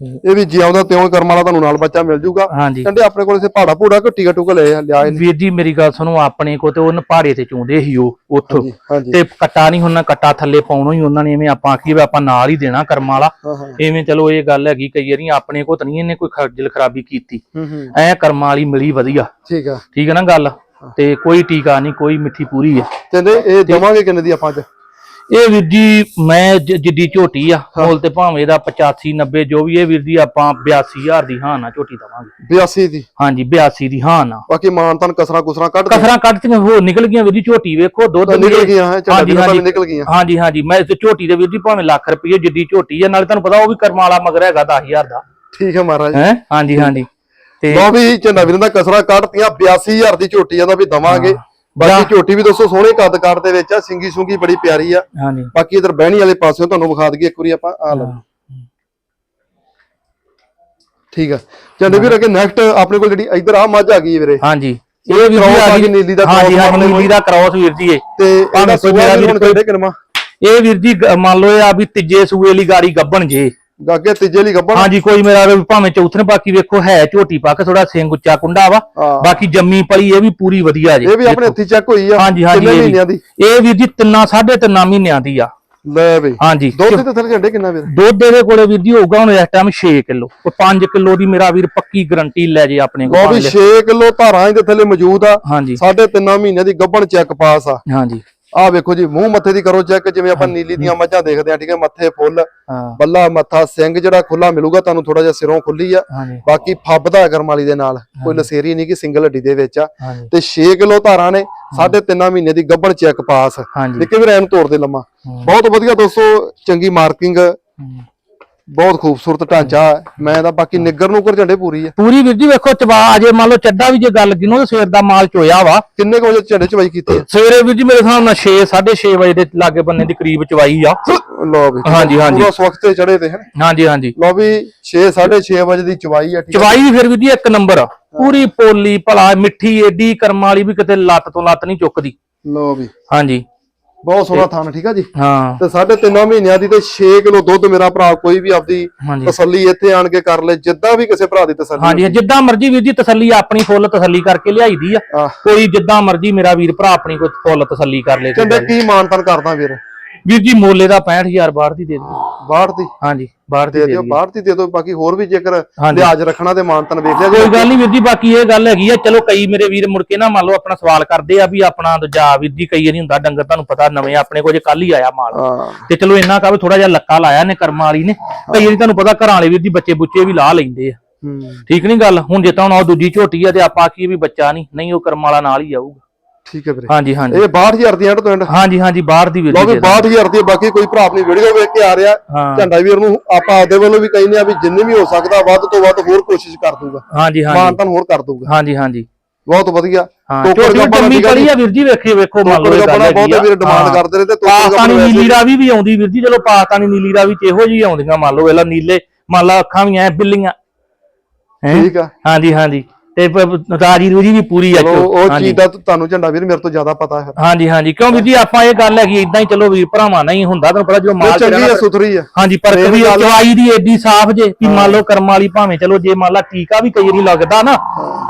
ਇਹ ਵੀ ਜਿਉਂਦਾ ਤਿਉਂ ਕਰਮ ਵਾਲਾ ਤੁਹਾਨੂੰ ਨਾਲ ਬੱਚਾ ਮਿਲ ਜੂਗਾ। ਹਾਂਜੀ। ਕਹਿੰਦੇ ਆਪਣੇ ਕੋਲ ਇਥੇ ਪਹਾੜਾ ਪੂੜਾ ਘੱਟੀ ਘਟੂਗਾ ਲੈ ਲਿਆ ਇਹਨੇ। ਵੀਰ ਜੀ ਮੇਰੀ ਗੱਲ ਸੁਣੋ ਆਪਣੇ ਕੋ ਤੇ ਉਹਨ ਪਹਾੜੇ ਤੇ ਚੁੰਦੇ ਸੀ ਉਹ ਉੱਥੋਂ। ਹਾਂਜੀ ਤੇ ਕੱਟਾ ਨਹੀਂ ਉਹਨਾਂ ਕੱਟਾ ਥੱਲੇ ਪਾਉਣਾ ਹੀ ਉਹਨਾਂ ਨੇ ਐਵੇਂ ਆਪਾਂ ਆਖੀ ਵੀ ਆਪਾਂ ਨਾਲ ਹੀ ਦੇਣਾ ਕਰਮਾਂ ਵਾਲਾ। ਹਾਂ ਹਾਂ। ਐਵੇਂ ਚਲੋ ਇਹ ਗੱਲ ਹੈਗੀ ਕਈ ਵਾਰੀ ਆਪਣੇ ਕੋ ਤਾਂ ਨਹੀਂ ਇਹਨੇ ਕੋਈ ਖਰਜਲ ਖਰਾਬੀ ਕੀਤੀ। ਹੂੰ ਹੂੰ। ਐ ਕਰਮਾਂ ਵਾਲੀ ਮਿਲੀ ਵਧੀਆ। ਠੀਕ ਆ। ਠੀਕ ਹੈ ਨਾ ਗੱਲ? ਤੇ ਕੋਈ ਟੀਕਾ ਨਹੀਂ ਕੋਈ ਮਿੱਠੀ ਪੂਰੀ ਆ। ਕਹਿੰਦੇ ਇਹ ਦਵਾਂਗੇ ਕਿੰਨੇ ਦੀ ਆਪਾਂ ਅੱਜ? ਇਹ ਵੀਰ ਜੀ ਮੈਂ ਜ- ਜਿੱਡੀ ਝੋਟੀ ਆ ਮੁੱਲ ਤੇ ਭਾਵੇਂ ਇਹਦਾ 85 90 ਜੋ ਵੀ ਇਹ ਵੀਰ ਜੀ ਆਪਾਂ 82000 ਦੀ ਹਾਂ ਨਾ ਝੋਟੀ ਦਵਾਂਗੇ। 82 ਦੀ? ਹਾਂਜੀ 82 ਦੀ ਹਾਂ ਨਾ ਬਾਕੀ ਮਾਨ ਤਾਂ ਕਸਰਾਂ ਕੁਸਰਾਂ ਕੱਢ ਦੇ ਕਸਰਾਂ ਕੱਢ ਕੇ ਹੋਰ ਨਿਕਲ ਗਈਆਂ ਵੀਰ ਜੀ ਝੋਟੀ ਵੇਖੋ ਦੁੱਧ ਨਿਕਲ ਗਈਆਂ ਹਾਂਜੀ, ਹਾਂਜੀ। ਨਿਕਲ ਗਈਆਂ। ਹਾਂਜੀ ਹਾਂਜੀ ਮੈਂ ਤੇ ਝੋਟੀ ਦੇ ਵੀਰ ਜੀ ਭਾਵੇਂ ਲੱਖ ਰੁਪਏ ਜਿੱਡੀ ਝੋਟੀ ਆ ਨਾਲੇ ਤੁਹਾਨੂੰ ਪਤਾ ਉਹ ਵੀ ਕਰਮਾਂ ਵਾਲਾ ਮਗਰ ਹੈਗਾ 10000 ਦਾ। ਠੀਕ ਹੈ ਮਹਾਰਾਜ। ਹੈ? ਹਾਂਜੀ ਹਾਂਜੀ। ਤੇ ਲਓ ਵੀ ਝੰਡਾ ਵੀਰਾਂ ਦਾ ਕਸਰਾ ਕੱਢਤੀਆਂ 82000 ਦੀ ਝੋਟੀ ਆ ਦਾ ਵੀ ਦਵਾਂਗੇ। ਬਾਕੀ ਝੋਟੀ ਵੀ ਦੋਸਤੋ ਸੋਹਣੇ ਕੱਦ ਕੱਦ ਦੇ ਵਿੱਚ ਆ ਸਿੰਗੀ ਸੁੰਗੀ ਬੜੀ ਪਿਆਰੀ ਆ। ਹਾਂਜੀ। ਬਾਕੀ ਇਧਰ ਬਹਿਣੀ ਵਾਲੇ ਪਾਸਿਓਂ ਤੁਹਾਨੂੰ ਵਿਖਾ ਦਈਏ ਇੱਕ ਵਾਰੀ ਆਪਾਂ ਆ ਲਓ। ਠੀਕ ਆ। ਝੰਡੇ ਵੀਰ ਅੱਗੇ ਨੈਕਸਟ ਆਪਣੇ ਕੋਲ ਜਿਹੜੀ ਇਧਰ ਆ ਮੱਝ ਆ ਗਈ ਵੀਰੇ। ਹਾਂਜੀ। ਇਹ ਵੀ ਆ ਗਈ ਨੀਲੀ ਦਾ ਹਾਂਜੀ ਲਓ ਨੀਲੀ ਦਾ ਕ੍ਰਾਸ ਵੀਰ ਜੀ ਇਹ। ਤੇ ਇਹਦਾ ਮੇਰਾ ਵੀ ਹੁਣ ਕਿਹੜੇ ਕਿਨਮਾ ਇਹ ਵੀਰ ਜੀ ਮੰਨ ਲਓ ਇਹ ਆ ਵੀ ਤੀਜੇ ਸੂਏ ਵਾਲੀ ਗਾੜੀ ਗੱਬਣ ਜੇ। ਗਾਗੇ ਤੀਜੇ ਲਈ ਗੱਬਣ ਹਾਂਜੀ ਕੋਈ ਮੇਰਾ ਵੀ ਭਾਵੇਂ ਚੌਥੇ ਬਾਕੀ ਵੇਖੋ ਹੈ ਝੋਟੀ ਪੱਕ ਥੋੜਾ ਸਿੰਘ ਉੱਚਾ ਕੁੰਡਾ ਵਾ। ਹਾਂ। ਬਾਕੀ ਜੰਮੀ ਪਲੀ ਇਹ ਵੀ ਪੂਰੀ ਵਧੀਆ ਜੇ। ਇਹ ਵੀ ਆਪਣੇ ਹੱਥੀ ਚੈੱਕ ਹੋਈ ਆ ਹਾਂਜੀ ਹਾਂਜੀ ਕਿੰਨੇ ਇਹ ਵੀ- ਮਹੀਨਿਆਂ ਦੀ। ਇਹ ਵੀਰ ਜੀ ਤਿੰਨਾਂ ਸਾਢੇ ਤਿੰਨਾਂ ਮਹੀਨਿਆਂ ਦੀ ਆ। ਲੈ ਬਈ ਹਾਂਜੀ। ਦੁੱਧ ਤੇ ਥੱਲੇ ਝੰਡੇ ਕਿੰਨਾ ਵੀਰ? ਦੁੱਧ ਇਹਦੇ ਕੋਲੇ ਵੀਰ ਜੀ ਹੋਊਗਾ ਹੁਣ ਇਸ ਟਾਈਮ 6 ਕਿਲੋ। ਤੇ 5 ਕਿਲੋ ਦੀ ਮੇਰਾ ਵੀਰ ਪੱਕੀ ਗਰੰਟੀ ਲੈ ਜੇ ਆਪਣੇ ਲੋ ਕੋਲ ਵੀ 6 ਕਿਲੋ ਧਾਰਾਂ ਇਹਦੇ ਥੱਲੇ ਮੌਜੂਦ ਆ। ਹਾਂਜੀ। ਸਾਢੇ ਤਿੰਨਾਂ ਮਹੀਨਿਆਂ ਦੀ ਗੱਬਣ ਚੈੱਕ ਪਾਸ ਆ। ਹਾਂਜੀ। ਆ ਵੇਖੋ ਜੀ ਮੂੰਹ ਮੱਥੇ ਦੀ ਕਰੋ ਚੈੱਕ ਜਿਵੇਂ ਆਪਾਂ ਨੀਲੀ ਦੀਆਂ ਮੱਝਾਂ ਦੇਖਦੇ ਆ ਠੀਕ ਹੈ ਮੱਥੇ ਫੁੱਲ ਬੱਲਾ ਮੱਥਾ ਸਿੰਘ ਜਿਹੜਾ ਖੁੱਲਾ ਮਿਲੂਗਾ ਤੁਹਾਨੂੰ ਥੋੜਾ ਜਿਹਾ ਸਿਰੋਂ ਖੁੱਲੀ ਆ। ਬਾਕੀ ਫੱਬਦਾ ਕਰਮ ਵਾਲੀ ਦੇ ਨਾਲ ਕੋਈ ਲਸੇਰੀ ਨਹੀਂ ਕਿ ਸਿੰਗਲ ਹੱਡੀ ਦੇ ਵਿੱਚ ਆ। ਤੇ 6 ਕਿਲੋ ਧਾਰਾਂ ਨੇ ਸਾਢੇ ਤਿੰਨਾਂ ਮਹੀਨੇ ਦੀ ਗੱਬਣ ਚੈੱਕ ਪਾਸ ਨਿੱਕੇ ਵੀਰ ਐਨ ਤੋੜ ਦੇ ਲੰਮਾ। ਬਹੁਤ ਵਧੀਆ ਦੋਸਤੋ ਚੰਗੀ ਮਾਰਕਿੰਗ। ਬਹੁਤ ਖੂਬਸੂਰਤ ਢਾਂਚਾ ਹੈ। ਮੈਂ ਤਾਂ ਬਾਕੀ ਨਿੱਗਰ ਨੂੰ ਕਰ ਝੰਡੇ ਪੂਰੀ ਆ ਪੂਰੀ ਵੀਰ ਜੀ ਵੇਖੋ ਚਬਾ ਅਜੇ ਮੰਨ ਲਓ ਚੱਡਾ ਵੀ ਜੇ ਗੱਲ ਕਿਨੋ ਤੇ ਸਵੇਰ ਦਾ ਮਾਲ ਚੋਇਆ ਵਾ। ਕਿੰਨੇ ਕੁ ਵਜੇ ਝੰਡੇ ਚਵਾਈ ਕੀਤੀ? ਆ ਸਵੇਰੇ ਵੀਰ ਜੀ ਮੇਰੇ ਹਿਸਾਬ ਨਾਲ 6 6:30 ਵਜੇ ਦੇ ਲਾਗੇ ਬੰਨੇ ਦੀ ਕਰੀਬ ਚਵਾਈ ਆ। ਲੋ ਵੀ ਹਾਂਜੀ, ਹਾਂਜੀ। ਪੂਰਾ ਸਵਖਤ ਤੇ ਚੜੇ ਤੇ ਹੈ ਹਾਂਜੀ ਹਾਂਜੀ। ਲੋ ਵੀ 6 6:30 ਵਜੇ ਦੀ ਚਵਾਈ ਆ ਠੀਕ ਆ ਚਵਾਈ ਵੀ ਫਿਰ ਵੀਰ ਜੀ ਇੱਕ ਨੰਬਰ। ਆ। ਪੂਰੀ ਪੋਲੀ ਭਲਾ ਮਿੱਠੀ ਏਡੀ ਕਰਮ ਵਾਲੀ ਵੀ ਕਿਤੇ ਲੱਤ ਤੋਂ ਲੱਤ ਨਹੀਂ ਚੁੱਕਦੀ। ਲੋ ਵੀ। ਹਾਂਜੀ। ਬਹੁਤ ਸੋਹਣਾ ਥਾਨ ਠੀਕ ਆ ਜੀ? ਹਾਂ। ਤੇ ਸਾਢੇ ਤਿੰਨਾਂ ਮਹੀਨਿਆਂ ਦੀ ਤੇ 6 ਕਿਲੋ ਦੁੱਧ ਮੇਰਾ ਭਰਾ ਕੋਈ ਵੀ ਆਪਦੀ ਤਸੱਲੀ ਇੱਥੇ ਆਣ ਕੇ ਕਰ ਲੈ ਜਿੱਦਾਂ ਵੀ ਕਿਸੇ ਭਰਾ ਦੀ ਤਸੱਲੀ ਹਾਂਜੀ ਜਿੱਦਾਂ ਮਰਜ਼ੀ ਵੀਰ ਜੀ ਤਸੱਲੀ ਆਪਣੀ ਫੁੱਲ ਤਸੱਲੀ ਕਰਕੇ ਲਿਆਈਦੀ ਆ। ਆਹ, ਕੋਈ ਜਿੱਦਾਂ ਮਰਜ਼ੀ ਮੇਰਾ ਵੀਰ ਭਰਾ ਆਪਣੀ ਕੋਈ ਫੁੱਲ ਤਸੱਲੀ ਕਰ ਲੇ ਕਹਿੰਦੇ ਕੀ ਮਾਨਤਨ ਕਰਦਾ ਵੀਰ? ਵੀਰ ਜੀ ਮੋਲੇ ਦਾ 65000 ਬਾਹਰ ਦੀ ਦੇ ਦਿਓ। ਬਾਹਰ ਦੀ? ਹਾਂਜੀ ਬਾਹਰ ਦੀ ਦੇ ਦਿਓ ਦਿਓ। ਬਾਹਰ ਦੀ ਦੇ ਦਿਓ ਬਾਕੀ ਹੋਰ ਵੀ ਜੇਕਰ ਹਾਂਜੀ। ਲਿਹਾਜ਼ ਰੱਖਣਾ ਤੇ ਮਾਨਤਨ ਵੇਖ ਲਿਆ ਕੋਈ ਗੱਲ ਨਹੀਂ ਵੀਰ ਜੀ ਬਾਕੀ ਇਹ ਗੱਲ ਹੈਗੀ ਆ ਚਲੋ ਕਈ ਮੇਰੇ ਵੀਰ ਮੁੜ ਕੇ ਨਾ ਮੰਨ ਲਓ ਆਪਣਾ ਸਵਾਲ ਕਰਦੇ ਆ ਵੀ ਆਪਣਾ ਦੂਜਾ ਵੀਰ ਜੀ ਕਈ ਨਹੀਂ ਹੁੰਦਾ ਡੰਗਰ ਤੁਹਾਨੂੰ ਪਤਾ ਨਵੇਂ ਆਪਣੇ ਕੋਲ ਜੇ ਕੱਲ ਹੀ ਆਇਆ ਮਾਲ। ਤੇ ਚਲੋ ਇੰਨਾ ਕਾ ਵੀ ਥੋੜਾ ਜਿਹਾ ਲੱਕਾ ਲਾਇਆ ਨੇ ਕਰਮਾਂ ਵਾਲੀ ਨੇ ਕਈ ਵਾਰੀ ਤੁਹਾਨੂੰ ਪਤਾ ਘਰਾਂ ਵਾਲੇ ਵੀਰ ਜੀ ਬੱਚੇ ਬੁੱਚੇ ਵੀ ਲਾ ਲੈਂਦੇ ਆ। ਠੀਕ ਨਹੀਂ ਗੱਲ? ਹੁਣ ਜੇ ਤਾਂ ਹੁਣ ਉਹ ਦੂਜੀ ਝੋਟੀ ਆ ਤੇ ਆਪਾਂ ਕੀ ਵੀ ਬੱਚਾ ਨਹੀਂ ਨਹੀਂ ਉਹ ਕਰਮ ਵਾਲਾ ਨਾਲ ਹੀ ਆਊਗਾ। ਠੀਕ ਹੈ ਵੀਰੇ। ਹਾਂਜੀ ਹਾਂਜੀ। ਇਹ 62000 ਦੀ ਐਂਡ ਤੋਂ ਐਂਡ ਹਾਂਜੀ ਹਾਂਜੀ ਬਾਹਰ ਦੀ ਵੀਰ ਜੀ ਵੀ ਦੇ ਦਿਓ। 62000 ਦੀ ਬਾਕੀ ਕੋਈ ਭਰਾ ਆਪਣੀ ਵੀਡੀਓ ਵੇਖ ਕੇ ਆ ਰਿਹਾ। ਝੰਡਾ ਵੀਰ ਨੂੰ ਆਪਾਂ ਆਪਦੇ ਵੱਲੋਂ ਵੀ ਕਹਿੰਦੇ ਆ ਵੀ ਜਿੰਨੀ ਵੀ ਹੋ ਸਕਦਾ ਵੱਧ ਤੋਂ ਵੱਧ ਹੋਰ ਕੋਸ਼ਿਸ਼ ਕਰ ਦੂਗਾ ਹਾਂਜੀ ਹਾਂਜੀ। ਮਾਨਤਨ ਹੋਰ ਕਰ ਦੂਗਾ ਹਾਂਜੀ ਹਾਂਜੀ। ਬਹੁਤ ਵਧੀਆ। ਟੋਕਰ ਗੱਭਣ ਜੰਮੀ ਠੀਕ ਆ ਜੀ। ਵੀਰ ਜੀ ਵੇਖੀ ਵੇਖੋ ਮੰਨ ਲਓ ਹੈਗੀ ਬਹੁਤ। ਵੀਰ ਡਿਮਾਂਡ। ਕਰਦੇ ਨੇ ਤੇ ਪਾਕਿਸਤਾਨੀ ਨੀਲੀ ਰਾਵੀ ਵੀ ਆਉਂਦੀ ਵੀਰ ਜੀ ਚਲੋ ਪਾਕਿਸਤਾਨੀ ਨੀਲੀ ਰਾਵੀ ਚ ਇਹੋ ਜਿਹੀ ਆਉਂਦੀਆਂ ਮੰਨ ਲਓ ਵੇਲਾ ਨੀਲੇ ਮੰਨ ਲਾ ਅੱਖਾਂ ਵੀ ਐ ਬਿੱਲੀਆਂ? ਠੀਕ ਆ। ਹਾਂਜੀ ਹਾਂਜੀ। ਤੇ ਪ- ਰਾਜੀ ਰੂਜੀ ਵੀ ਪੂਰੀ ਆ ਚਲੋ ਚੋ ਉਹ ਚੀਜ਼ ਦਾ ਤੁਹਾਨੂੰ ਝੰਡਾ ਵੀਰ ਮੇਰੇ ਤੋਂ ਜ਼ਿਆਦਾ ਪਤਾ ਹੈ। ਹਾਂਜੀ ਹਾਂਜੀ। ਕਿਉਂ ਵੀਰ ਜੀ ਆਪਾਂ ਇਹ ਗੱਲ ਹੈਗੀ ਇਦਾਂ ਹੀ ਚਲੋ ਵੀਰ ਭਰਾਵਾਂ ਨਹੀਂ ਹੁੰਦਾ ਤੁਹਾਨੂੰ ਪਤਾ ਜੋ ਮਾਲ ਇਹ ਚੰਗੀ ਚੜ੍ਹਨਾ ਆ ਸੁਥਰੀ ਆ। ਹਾਂਜੀ ਪਰ ਕਦੀ ਗੱਲ- ਚਵਾਈ ਦੀ ਏਡੀ ਸਾਫ਼ ਜੇ ਵੀ ਮੰਨ ਲਓ ਕਰਮ ਵਾਲੀ ਭਾਵੇਂ ਚਲੋ ਜੇ ਮੰਨ ਲਾ ਟੀਕਾ ਵੀ ਕਈ ਨਹੀਂ ਲੱਗਦਾ ਨਾ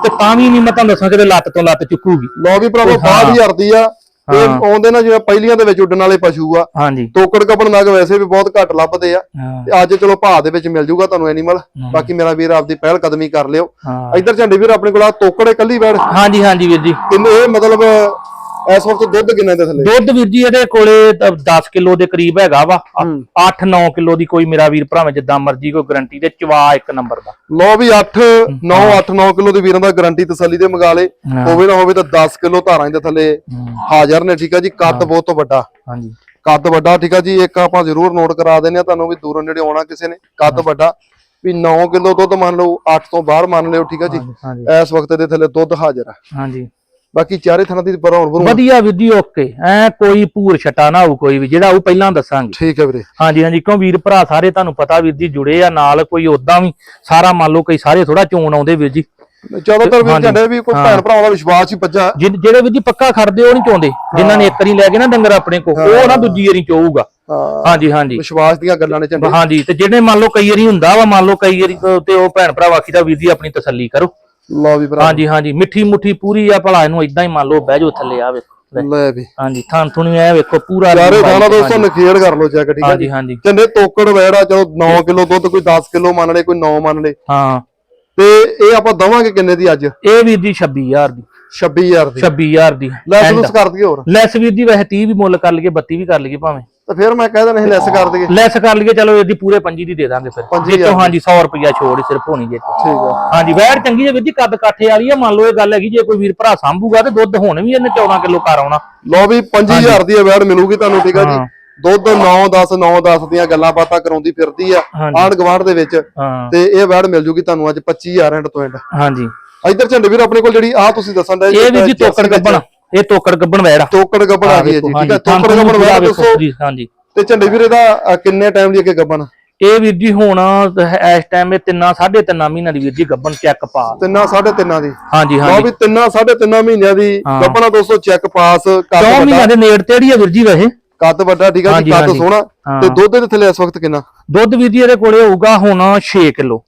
ਤੇ ਤਾਂ ਵੀ ਨਹੀਂ ਮੈਂ ਤੁਹਾਨੂੰ ਦੱਸਾਂ ਕਿਤੇ ਲੱਤ ਤੋਂ ਲੱਤ ਚੁੱਕੂਗੀ। ਲੋ ਵੀ ਭਰਾਵੋ ਹਾਂ। 62000 ਦੀ ਆ। ਇਹ। ਆਉਂਦੇ ਨਾ ਜਿਵੇਂ ਪਹਿਲੀਆਂ ਦੇ ਵਿੱਚ ਉੱਡਣ ਵਾਲੇ ਪਸ਼ੂ ਆ ਹਾਂਜੀ। ਟੋਕੜ ਗੱਭਣ ਨਗ ਵੈਸੇ ਵੀ ਬਹੁਤ ਘੱਟ ਲੱਭਦੇ ਆ। ਤੇ ਅੱਜ ਚਲੋ ਭਾਅ ਦੇ ਵਿੱਚ ਮਿਲ ਜੂਗਾ ਤੁਹਾਨੂੰ ਐਨੀਮਲ ਬਾਕੀ ਮੇਰਾ ਵੀਰ ਆਪਦੀ ਪਹਿਲ ਕਦਮੀ ਕਰ ਲਿਓ। ਇੱਧਰ ਝੰਡੇ ਵੀਰ ਆਪਣੇ ਕੋਲ ਆ ਤੋਕੜੇ ਕੱਲੀ ਬੈੜ ਹਾਂਜੀ ਹਾਂਜੀ ਵੀਰ ਜੀ। ਇਹ ਮਤਲਬ ਇਸ ਵਕਤ ਦੁੱਧ ਕਿੰਨੇ ਦੇ ਥੱਲੇ? ਦੁੱਧ ਵੀਰ ਜੀ ਇਹਦੇ ਕੋਲੇ 10 ਕਿਲੋ ਦੇ ਕਰੀਬ ਹੈਗਾ ਵਾ। 8-9 ਕਿਲੋ ਦੀ ਕੋਈ ਮੇਰਾ ਵੀਰ ਭਰਾਵੇਂ ਜਿੱਦਾਂ ਮਰਜ਼ੀ ਕੋਈ ਗਰੰਟੀ ਤੇ ਚਵਾ ਇੱਕ ਨੰਬਰ ਦਾ। ਲੋ ਵੀ 8 9 8 9 ਕਿਲੋ ਦੇ ਵੀਰਾਂ ਦਾ ਗਾਰੰਟੀ ਤਸੱਲੀ ਦੇ ਮੰਗਾ ਲੇ। ਹੋਵੇ ਨਾ ਹੋਵੇ ਤਾਂ 10 ਕਿਲੋ ਧਾਰਾਂ ਦੇ ਥੱਲੇ ਹਾਜ਼ਰ ਨੇ ਠੀਕ ਆ ਜੀ? ਕੱਦ ਬਹੁਤ ਵੱਡਾ। ਹਾਂਜੀ। ਕੱਦ ਵੱਡਾ ਠੀਕ ਆ ਜੀ? ਇੱਕ ਆਪਾਂ ਜ਼ਰੂਰ ਨੋਟ ਕਰਾ ਦਿੰਦੇ ਆ ਤੁਹਾਨੂੰ ਵੀ ਦੂਰੋਂ ਨੇੜੇ ਆਉਣਾ ਕਿਸੇ ਨੇ। ਕੱਦ ਵੱਡਾ। ਵੀ 9 ਕਿਲੋ ਦੁੱਧ ਮੰਨ ਲਓ 8 ਤੋਂ ਬਾਹਰ ਮੰਨ ਲਿਓ ਠੀਕ ਆ ਜੀ? ਇਸ ਵਕਤ ਦੇ ਥੱਲੇ ਦੁੱਧ ਹਾਜ਼ਰ ਆ। ਹਾਂਜੀ। ਬਾਕੀ ਚਾਰੇ ਥਾਂ ਦੀ ਭਰਾਉਣ ਭਰੂ। ਵਧੀਆ ਵੀਰ ਜੀ ਓਕੇ ਐ ਕੋਈ ਭੂਰ ਛਟਾ ਨਾ ਹੋਊ ਕੋਈ ਵੀ। ਜਿਹੜਾ ਉਹ ਪਹਿਲਾਂ ਦੱਸਾਂਗੇ। ਠੀਕ ਹੈ ਵੀਰੇ। ਹਾਂਜੀ ਹਾਂਜੀ। ਕਿਉਂ ਵੀਰ ਭਰਾ ਸਾਰੇ ਤੁਹਾਨੂੰ ਪਤਾ ਵੀਰ ਜੀ ਜੁੜੇ ਆ ਨਾਲ ਕੋਈ ਉਦਾਂ ਵੀ ਸਾਰਾ ਮੰਨ ਲਓ ਕਈ ਸਾਰੇ ਥੋੜਾ ਚੋਣ ਆਉਂਦੇ ਵੀਰ ਜੀ। ਜ਼ਿਆਦਾਤਰ ਹਾਂਜੀ। ਝੰਡੇ ਵੀ ਕੋਈ ਭੈਣ ਭਰਾਵਾਂ ਦਾ ਵਿਸ਼ਵਾਸ ਹੀ ਪੱਜਾ ਜਿਹ- ਜਿਹੜੇ ਵੀਰ ਜੀ ਪੱਕਾ ਖੜਦੇ ਉਹ ਨਹੀਂ ਚਾਹੁੰਦੇ। ਜਿਨ੍ਹਾਂ ਨੇ ਇੱਕ ਵਾਰੀ ਲੈ ਕੇ ਨਾ ਡੰਗਰ ਆਪਣੇ ਕੋ ਉਹ ਨਾ ਦੂਜੀ ਵਾਰੀ ਚੋਊਗਾ। ਹਾਂ। ਹਾਂਜੀ ਹਾਂਜੀ। ਵਿਸ਼ਵਾਸ ਦੀਆਂ ਗੱਲਾਂ ਨੇ ਝੰਡੇ ਹਾਂਜੀ। ਤੇ ਜਿਹੜੇ ਮੰਨ ਲਓ ਕਈ ਵਾਰੀ ਹੁੰਦਾ ਵਾ ਮੰਨ ਲਓ ਕਈ ਤੋਂ ਤੇ ਉਹ ਭੈਣ ਭਰਾ ਵਾਕੀ ਦਾ ਵੀਰ ਜੀ ਆਪਣੀ ਤਸੱਲੀ ਕਰੋ। ਲਓ ਵੀ ਭਰਾ। ਹਾਂਜੀ ਹਾਂਜੀ ਮਿੱਠੀ ਮੁੱਠੀ ਪੂਰੀ ਆ ਭਲਾ ਇਹਨੂੰ ਇਦਾਂ ਹੀ ਮੰਨ ਲਓ ਬਹਿ ਜਾਓ ਥੱਲੇ ਆ ਵੇਖੋ ਲੈ, ਲੈ ਵੀ। ਹਾਂਜੀ ਥਾਂ ਥੁਣੀ ਐ ਵੇਖੋ ਪੂਰਾ ਥਾਣਾ ਹਾਂਜੀ, ਦੋਸਤੋ ਨਖੇੜ ਕਰ ਲਓ ਚੈੱਕ ਠੀਕ ਹੈ ਹਾਂਜੀ ਹਾਂਜੀ। ਝੰਡੇ ਤੋਕੜ ਵੈੜਾ ਚਲੋ 9 ਕਿਲੋ ਦੁੱਧ ਕੋਈ 10 ਕਿਲੋ ਮੰਨ ਲੇ ਕੋਈ 9 ਮੰਨ ਲੇ। ਹਾਂ। ਤੇ ਇਹ ਆਪਾਂ ਦਵਾਂਗੇ ਕਿੰਨੇ ਦੀ ਅੱਜ? ਇਹ ਵੀਰ ਜੀ 26000 ਦੀ। 26000 ਦੀ। 26000 ਦੀ। ਲੈਸ ਕਰ ਦਈਏ ਹੋਰ। ਲੈਸ ਵੀਰ ਜੀ ਵੈਸੇ 30 ਵੀ ਮੁੱਲ ਕਰ ਲਈਏ 32 ਵੀ ਕਰ ਲਈਏ ਭਾਵੇਂ। ਤਾਂ ਫਿਰ ਮੈਂ ਕਹਿ ਦੇਣਾ ਲੈਸ ਕਰ ਦਈਏ। ਲੈਸ ਕਰ ਲਈਏ ਚਲੋ ਇਹਦੀ ਪੂਰੇ 25 ਦੀ ਦੇ ਦਾਂਗੇ ਫਿਰ। ਪੰਜੀ ਜੇ ਤੋਂ ਹਾਂਜੀ 100 ਰੁਪਿਆ ਛੋੜ ਹੀ ਸਿਰਫ ਹੋਣੀ ਜੇ। ਠੀਕ ਆ। ਹਾਂਜੀ ਵੈੜ ਚੰਗੀ ਜੇ ਵੀਰ ਜੀ ਕੱਦ ਕਾਠੇ ਵਾਲੀ ਆ। ਮੰਨ ਲਓ ਇਹ ਗੱਲ ਹੈਗੀ ਜੇ ਕੋਈ ਵੀਰ ਭਰਾ ਸਾਂਭੂਗਾ ਤੇ ਦੁੱਧ ਹੁਣ ਵੀ ਇਹਨੇ 14 ਕਿਲੋ ਕਰ ਆਉਣਾ। ਲਓ ਵੀ 25000 ਦੀ ਅਵਾਰਡ ਮਿਲੂਗੀ ਤੁਹਾਨੂੰ ਠੀਕ ਆ ਜੀ। ਦੁੱਧ 9 10 9 10 ਦੀਆਂ ਗੱਲਾਂ ਬਾਤਾਂ ਕਰਾਉਂਦੀ ਫਿਰਦੀ ਆ। ਆਂਢ ਗਵਾਂਢ ਦੇ ਵਿੱਚ। ਤੇ ਇਹ ਅਵਾਰਡ ਮਿਲ ਜੂਗੀ ਤੁਹਾਨੂੰ ਅੱਜ 25000 ਐਂਡ ਤੋਂ ਐਂਡ ਹਾਂਜੀ। ਇੱਧਰ ਝੰਡੇ ਵੀਰ ਆਪਣੇ ਕੋਲ ਜਿਹੜੀ ਆ ਤੁਸੀਂ ਦੱਸਣ ਦਾ ਇਹ ਵੀਰ ਜੀ ਤੋਕੜ ਗੱਬਣ। ਇਹ ਤੋਕੜ ਗੱਬਣ ਵੈੜ ਆ। ਤੋਕੜ ਗੱਬਣ ਆ ਗਈ ਹੈ ਜੀ ਠੀਕ ਹੈ ਤੋਕੜ ਗੱਬਣ ਵੈੜ ਦੱਸੋ। ਜੀ ਹਾਂਜੀ। ਤੇ ਝੰਡੇ ਵੀਰ ਅ, ਕਿੰਨੇ ਟਾਈਮ ਦੀ ਅੱਗੇ ਗੱਬਣ? ਇਹ ਵੀਰ ਜੀ ਹੁਣ ਇਸ ਟਾਈਮ ਇਹ ਤਿੰਨਾਂ ਸਾਢੇ ਤਿੰਨਾਂ ਮਹੀਨਿਆਂ ਦੀ ਵੀਰ ਜੀ ਗੱਬਨ ਚੈੱਕ ਪਾ। ਤਿੰਨਾਂ ਸਾਢੇ ਤਿੰਨਾਂ ਦੀ? ਹਾਂਜੀ ਹਾਂਜੀ। ਵੀ ਤਿੰਨਾਂ ਸਾਢੇ ਤਿੰਨਾਂ ਮਹੀਨਿਆਂ ਦੀ। ਗੱਪਣਾ ਦੋਸਤੋ ਚੈੱਕ ਪਾਸ ਚੌ ਵੱਡਾ। ਮਹੀਨਿਆਂ ਦੇ ਨੇੜ ਤੇੜੀ ਆ ਵੀਰ ਜੀ ਵੈਸੇ। ਕੱਦ ਵੱਡਾ ਠੀਕ ਆ ਜੀ ਕੱਦ। ਸੋਹਣਾ। ਤੇ ਦੁੱਧ ਦੇ ਥੱਲੇ ਇਸ ਵਕਤ ਕਿੰਨਾ? ਦੁੱਧ ਵੀਰ ਜੀ ਇਹਦੇ ਕੋਲੇ ਹੋਊਗਾ ਹੁਣ 6 ਕਿਲੋ।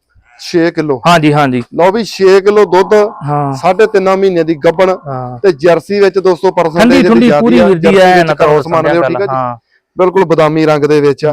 6 ਕਿਲੋ। ਹਾਂਜੀ ਹਾਂਜੀ। ਲਓ ਵੀ 6 ਕਿਲੋ ਦੁੱਧ ਹਾਂ। ਸਾਢੇ ਤਿੰਨਾਂ ਮਹੀਨਿਆਂ ਦੀ ਗੱਬਣ ਹਾਂ। ਤੇ ਜਰਸੀ ਵਿੱਚ ਦੋਸਤੋ ਠੰਡੀ ਪਰਸੈਂਟੇਜ ਠੰਡੀ ਪੂਰੀ ਐ ਨਾ ਕਰੋ ਸਮਾਨ ਠੀਕ ਆ ਜੀ? ਹਾਂ। ਬਿਲਕੁਲ ਬਦਾਮੀ ਰੰਗ ਦੇ ਵਿੱਚ ਆ।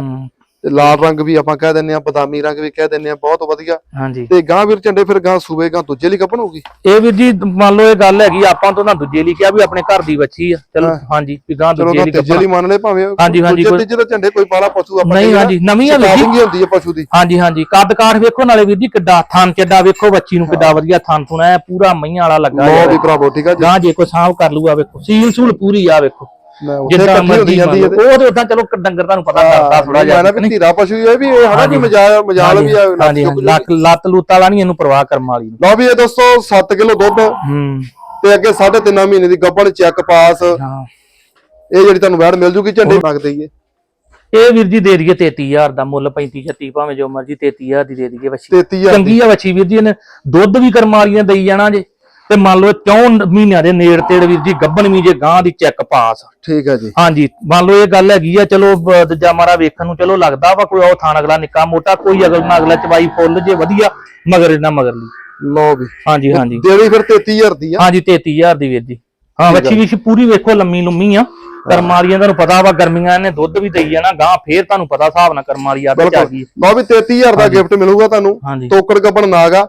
ਤੇ ਲਾਲ ਰੰਗ ਵੀ ਆਪਾਂ ਕਹਿ ਦਿੰਨੇ ਆ ਬਦਾਮੀ ਰੰਗ ਵੀ ਕਹਿ ਦਿੰਨੇ ਆ ਬਹੁਤ ਵਧੀਆ। ਹਾਂਜੀ। ਤੇ ਗਾਂ ਵੀਰ ਝੰਡੇ ਫਿਰ ਗਾਂ ਸੂਬੇ ਗਾਂ ਦੂਜੇ ਲਈ ਗੱਬਣ ਹੋਊਗੀ? ਇਹ ਵੀਰ ਜੀ ਮੰਨ ਲਓ ਇਹ ਗੱਲ ਹੈਗੀ ਆਪਾਂ ਤੋਂ ਨਾ ਦੂਜੇ ਲਈ ਕਿਹਾ ਵੀ ਆਪਣੇ ਘਰ ਦੀ ਬੱਚੀ ਆ। ਚਲੋ। ਹਾਂਜੀ ਵੀ ਗਾਂ ਦੂਜੇ ਲਈ ਤੀਜੇ ਲਈ ਮੰਨ ਲੈ ਭਾਵੇਂ ਹਾਂਜੀ, ਹਾਂਜੀ, ਕੋਈ- ਦੇ ਝੰਡੇ ਕੋਈ ਪਾਲਾ ਪਸ਼ੂ ਆਪਾਂ ਨਹੀਂ, ਹਾਂਜੀ, ਨਵੀਂ ਆ ਵੀਰ ਹੁੰਦੀ ਹੈ ਪਸ਼ੂ ਦੀ। ਹਾਂਜੀ ਹਾਂਜੀ ਕੱਦ ਕਾਠ ਵੇਖੋ ਨਾਲੇ ਵੀਰ ਜੀ ਕਿੱਡਾ ਥਣ ਚੱਡਾ ਵੇਖੋ ਬੱਚੀ ਨੂੰ ਕਿੱਡਾ ਵਧੀਆ ਥਣ ਥੁਣਾ ਪੂਰਾ ਮਈਆਂ ਵਾਲਾ ਲੱਗਾ ਲੋ। ਵੀ ਭਰਾਵੋ ਠੀਕ ਆ ਜੀ। ਗਾਂ ਜੇ ਕੋਈ ਸਾਂਭ ਕਰ ਲੂਗਾ ਵੇਖੋ ਸੀਲ ਸੂਲ ਪੂਰੀ ਆ ਵੇਖੋ। ਜਿੱਦਾਂ ਮਰਜ਼ੀ ਜਾਂਦੀ। ਉਹ ਤੇ ਉਦਾਂ ਚਲੋ ਡੰਗਰ ਤੁਹਾਨੂੰ ਪਤਾ ਕਰਦਾ ਥੋੜਾ ਜਿਹਾ ਨਾ ਵੀ ਧੀਰਾ ਪਸ਼ੂ ਇਹ ਵੀ ਇਹ ਹਨਾ ਵੀ ਮਜਾਲ ਮਜਾਲ ਵੀ ਆ ਹਾਂਜੀ ਹਾਂਜੀ, ਲੱਤ ਲੱਤ ਵਾਲਾ ਨਹੀਂ ਇਹਨੂੰ ਪਰਵਾਹ ਕਰਮ ਵਾਲੀ ਨੂੰ। ਲਓ ਵੀ ਇਹ ਦੋਸਤੋ 7 ਕਿਲੋ ਦੁੱਧ। ਹੂੰ। ਤੇ ਅੱਗੇ 3.5 ਮਹੀਨੇ ਦੀ ਗੱਬੜ ਚੈੱਕ ਪਾਸ ਇਹ ਜਿਹੜੀ ਤੁਹਾਨੂੰ ਵੈੜ ਮਿਲ ਜੂਗੀ ਝੰਡੇ ਮੰਗ ਦਈਏ। ਇਹ ਵੀਰ ਜੀ ਦੇ ਦਈਏ 33000 ਦਾ ਮੁੱਲ 35 36 ਭਾਵੇਂ ਜੋ ਮਰਜ਼ੀ 33000 ਦੀ ਦੇ ਦਈਏ ਵੱਛੀ। 33000 ਚੰਗੀ ਆ ਵੱਛੀ ਵੀਰ ਜੀ ਇਹਨੇ ਦੁੱਧ ਵੀ ਕਰਮ ਵਾਲੀਆਂ ਦਈ ਜਾਣਾ ਜੇ। ਤੇ ਮੰਨ ਲਓ ਕਿਉਂ ਮਹੀਨਿਆਂ ਦੇ ਨੇੜ ਤੇੜ ਵੀਰ ਜੀ ਗੱਬਣ ਵੀ ਜੇ ਗਾਂ ਦੀ ਚੈੱਕ ਪਾਸ ਠੀਕ ਹੈ ਜੀ। ਹਾਂਜੀ ਮੰਨ ਲਓ ਇਹ ਗੱਲ ਹੈਗੀ ਆ ਚਲੋ ਦੂਜਾ ਮਾਰਾ ਵੇਖਣ ਨੂੰ ਚਲੋ ਲੱਗਦਾ ਵਾ ਕੋਈ ਉਹ ਥਾਣ ਅਗਲਾ ਨਿੱਕਾ ਮੋਟਾ ਕੋਈ ਅਗਲ ਨਾ ਅਗਲਾ ਚਵਾਈ ਫੁੱਲ ਜੇ ਵਧੀਆ ਮਗਰ ਇਹਨਾਂ ਮਗਰ ਲਈ। ਲਓ ਵੀ। ਹਾਂਜੀ ਹਾਂਜੀ। ਦੇਣੀ ਫਿਰ 33000 ਦੀ ਆ। ਹਾਂਜੀ 33000 ਦੀ ਵੀਰ ਜੀ। ਹਾਂ ਵੱਛੀ ਵੀ ਪੂਰੀ ਵੇਖੋ ਲੰਮੀ ਲੰਮੀ ਆ। ਕਰਮਾਲੀਆਂ ਤੁਹਾਨੂੰ ਪਤਾ ਵਾ ਗਰਮੀਆਂ ਇਹਨੇ ਦੁੱਧ ਵੀ ਦਈ ਜਾਣਾ ਗਾਂ ਫੇਰ ਤੁਹਾਨੂੰ ਪਤਾ ਹਿਸਾਬ ਨਾਲ ਕਰਮਾਲੀ ਆ ਕੇ ਆ ਗਈ। ਲਓ ਵੀ 33000 ਦਾ ਗਿਫਟ ਮਿਲੂਗਾ ਤੁਹਾਨੂੰ ਤੋਕੜ ਗੱਬਣ ਨਾਗਾ